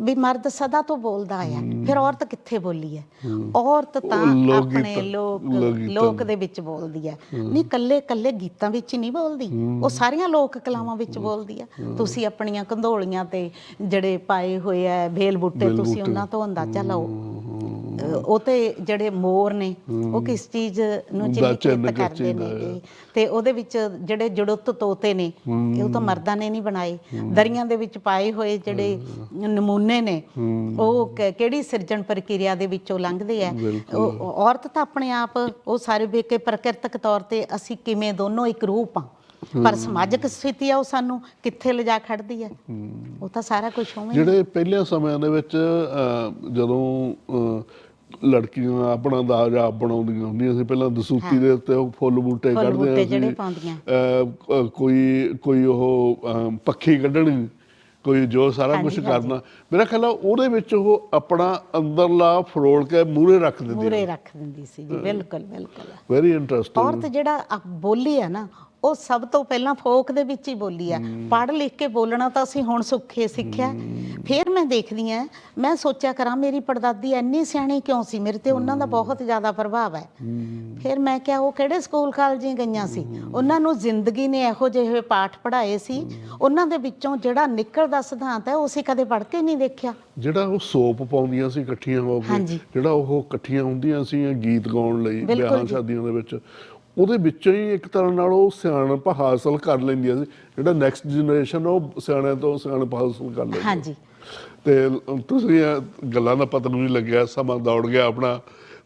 ਵੀ ਮਰਦ ਸਦਾ ਤੋਂ ਬੋਲਦਾ ਆਇਆ ਫਿਰ ਔਰਤ ਕਿੱਥੇ ਬੋਲੀ ਹੈ। ਔਰਤ ਤਾਂ ਆਪਣੇ ਲੋਕ ਲੋਕ ਦੇ ਵਿੱਚ ਬੋਲਦੀ ਹੈ। ਨਹੀਂ ਕੱਲੇ ਕੱਲੇ ਗੀਤਾਂ ਵਿੱਚ ਨਹੀਂ ਬੋਲਦੀ। ਉਹ ਸਾਰੀਆਂ ਲੋਕ ਕਲਾਵਾਂ ਵਿੱਚ ਬੋਲਦੀ ਹੈ। ਤੁਸੀਂ ਆਪਣੀਆਂ ਕੰਧੋਲੀਆਂ ਤੇ ਜਿਹੜੇ ਪਾਏ ਹੋਏ ਆ ਬੇਲ ਬੂਟੇ ਤੁਸੀਂ ਉਹਨਾਂ ਤੋਂ ਅੰਦਾਜ਼ਾ ਲਾਓ। ਉਹ ਤੇ ਜਿਹੜੇ ਮੋਰ ਨੇ ਉਹ ਕਿਸ ਚੀਜ਼ ਨੂੰ ਚਿੰਨ੍ਹਿਤ ਚਿੰਨ੍ਹ ਕਰਦੇ ਨੇਗੇ ਤੇ ਉਹਦੇ ਵਿੱਚ ਜਿਹੜੇ ਜੜੁੱਤ ਤੋਤੇ ਨੇ ਉਹ ਤਾਂ ਮਰਦਾਂ ਨੇ ਨਹੀਂ ਬਣਾਏ। ਦਰੀਆਂ ਦੇ ਵਿੱਚ ਪਾਏ ਹੋਏ ਜਿਹੜੇ ਨਮੂਨੇ ਨੇ ਉਹ ਕਿਹੜੀ ਸਿਰਜਣ ਪ੍ਰਕਿਰਿਆ ਦੇ ਵਿੱਚੋਂ ਲੰਘਦੇ ਆ? ਔਰਤ ਤਾਂ ਆਪਣੇ ਆਪ ਉਹ ਸਾਰੇ ਵੇਖ ਕੇ ਪ੍ਰਕਿਰਤਕ ਤੌਰ ਤੇ ਅਸੀਂ ਕਿਵੇਂ ਦੋਨੋਂ ਇੱਕ ਰੂਪ ਆ ਪਰ ਸਮਾਜਿਕ ਸਥਿਤੀ ਆ ਉਹ ਸਾਨੂੰ ਕਿੱਥੇ ਲਿਜਾ ਖੜਦੀ ਹੈ। ਉਹ ਤਾਂ ਸਾਰਾ ਕੁਝ ਉਵੇਂ ਹੀ ਜਿਹੜੇ ਪਹਿਲੇ ਸਮਿਆਂ ਦੇ ਵਿੱਚ ਜਦੋਂ ਲੜਕੀਆਂ ਆਪਣਾ ਦਾਜ ਆਪ ਬਣਾਉਂਦੀਆਂ ਹੁੰਦੀਆਂ ਸੀ। ਪਹਿਲਾਂ ਦਸੂਤੀ ਦੇ ਉੱਤੇ ਉਹ ਫੁੱਲ ਬੂਟੇ ਕੱਢਦੇ ਸੀ। ਜਿਹੜੇ ਕੋਈ ਕੋਈ ਉਹ ਪੱਖੀ ਕੱਢਣੀ ਕੋਈ ਜੋ ਸਾਰਾ ਕੁਝ। ਕਰਨਾ। ਮੇਰਾ ਖਿਆਲ ਆ ਉਹਦੇ ਵਿੱਚ ਉਹ ਆਪਣਾ ਅੰਦਰਲਾ ਫਰੋਲ ਕੇ ਮੂਹਰੇ ਰੱਖ ਦਿੰਦੀ ਮੂਰੇ ਰੱਖ ਦਿੰਦੀ ਸੀ ਜੀ ਬਿਲਕੁਲ ਬਿਲਕੁਲ। ਵੈਰੀ ਇੰਟਰਸਟਿੰਗ ਔਰਤ ਜਿਹੜਾ ਆ ਬੋਲੀ ਹੈ ਨਾ ਉਹ ਸਭ ਤੋਂ ਪਹਿਲਾਂ ਫੋਕ ਦੇ ਵਿੱਚ ਹੀ ਬੋਲੀ ਆ। ਪੜ੍ਹ ਲਿਖ ਕੇ ਬੋਲਣਾ ਤਾਂ ਅਸੀਂ ਹੁਣ ਸੁੱਖੇ ਸਿੱਖਿਆ। ਫਿਰ ਮੈਂ ਦੇਖਦੀ ਆ ਮੈਂ ਸੋਚਿਆ ਕਰਾਂ ਮੇਰੀ ਪੜਦਾਦੀ ਇੰਨੀ ਸਿਆਣੀ ਕਿਉਂ ਸੀ? ਮੇਰੇ ਤੇ ਉਹਨਾਂ ਦਾ ਬਹੁਤ ਜ਼ਿਆਦਾ ਪ੍ਰਭਾਵ ਹੈ। ਫਿਰ ਮੈਂ ਕਿਹਾ ਉਹ ਕਿਹੜੇ ਸਕੂਲ ਕਾਲਜਾਂ ਗਈਆਂ ਸੀ? ਉਹਨਾਂ ਨੂੰ ਜ਼ਿੰਦਗੀ ਨੇ ਇਹੋ ਜਿਹੇ ਪਾਠ ਪੜ੍ਹਾਏ ਸੀ। ਉਹਨਾਂ ਦੇ ਵਿੱਚੋਂ ਜਿਹੜਾ ਨਿਕਲਦਾ ਸਿਧਾਂਤ ਹੈ ਉਹ ਅਸੀਂ ਕਦੇ ਪੜ੍ਹ ਕੇ ਨਹੀਂ ਦੇਖਿਆ। ਜਿਹੜਾ ਉਹ ਸੋਪ ਪਾਉਂਦੀਆਂ ਸੀ ਇਕੱਠੀਆਂ ਹੋ ਕੇ। ਜਿਹੜਾ ਉਹ ਇਕੱਠੀਆਂ ਹੁੰਦੀਆਂ ਸੀ ਗੀਤ ਗਾਉਣ ਲਈ ਵਿਆਹਾਂ। ਸ਼ਾਦੀਆਂ ਦੇ ਵਿੱਚ ਉਹਦੇ ਵਿੱਚੋਂ ਹੀ ਇੱਕ ਤਰ੍ਹਾਂ ਨਾਲ ਉਹ ਸਿਆਣਪ ਹਾਸਲ ਕਰ ਲੈਂਦੀਆਂ ਸੀ ਜਿਹੜਾ ਨੈਕਸਟ ਜਨਰੇਸ਼ਨ ਉਹ ਸਿਆਣਿਆਂ ਤੋਂ ਸਿਆਣਪ ਹਾਸਲ ਕਰ ਲੈਂਦੀ ਹਾਂਜੀ। ਤੇ ਤੁਸੀਂ ਗੱਲਾਂ ਦਾ ਪਤਾ ਨਹੀਂ ਲੱਗਿਆ ਸਮਾਂ ਦੌੜ ਗਿਆ ਆਪਣਾ।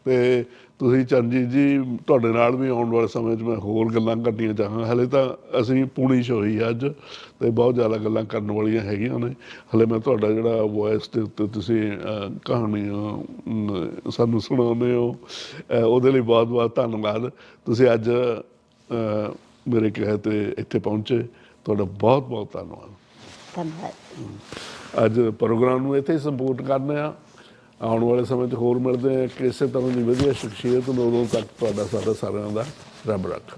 ਤੇ ਤੁਸੀਂ ਚਰਨਜੀਤ ਜੀ ਤੁਹਾਡੇ ਨਾਲ ਵੀ ਆਉਣ ਵਾਲੇ ਸਮੇਂ 'ਚ ਮੈਂ ਹੋਰ ਗੱਲਾਂ ਕਰਨੀਆਂ ਚਾਹਾਂ ਹਲੇ ਤਾਂ ਅਸੀਂ ਪੂਣੀ 'ਚ ਹੋਈ ਅੱਜ ਤੇ ਬਹੁਤ ਜ਼ਿਆਦਾ ਗੱਲਾਂ ਕਰਨ ਵਾਲੀਆਂ ਹੈਗੀਆਂ ਨੇ। ਹਲੇ ਮੈਂ ਤੁਹਾਡਾ ਜਿਹੜਾ ਵੌਇਸ ਦੇ ਉੱਤੇ ਤੁਸੀਂ ਕਹਾਣੀਆਂ ਅਮ, ਸਾਨੂੰ ਸੁਣਾਉਂਦੇ ਹੋ ਉਹਦੇ ਲਈ ਬਹੁਤ ਬਹੁਤ ਧੰਨਵਾਦ। ਤੁਸੀਂ ਅੱਜ ਮੇਰੇ ਕਹੇ ਤੇ ਇੱਥੇ ਪਹੁੰਚੇ। ਤੁਹਾਡਾ ਬਹੁਤ ਬਹੁਤ ਧੰਨਵਾਦ। ਧੰਨਵਾਦ। ਅੱਜ ਪ੍ਰੋਗਰਾਮ ਨੂੰ ਇੱਥੇ ਹੀ ਸੰਪੂਰਨ ਕਰਨੇ ਆ। ਆਉਣ ਵਾਲੇ ਸਮੇਂ 'ਚ ਹੋਰ ਮਿਲਦੇ ਆ ਕਿਸੇ ਤਰ੍ਹਾਂ ਦੀ ਵਧੀਆ ਸ਼ਖਸੀਅਤ ਨੂੰ ਉਦੋਂ ਤੱਕ ਤੁਹਾਡਾ ਸਾਡਾ ਸਾਰਿਆਂ ਦਾ ਰੱਬ ਰੱਖਾ।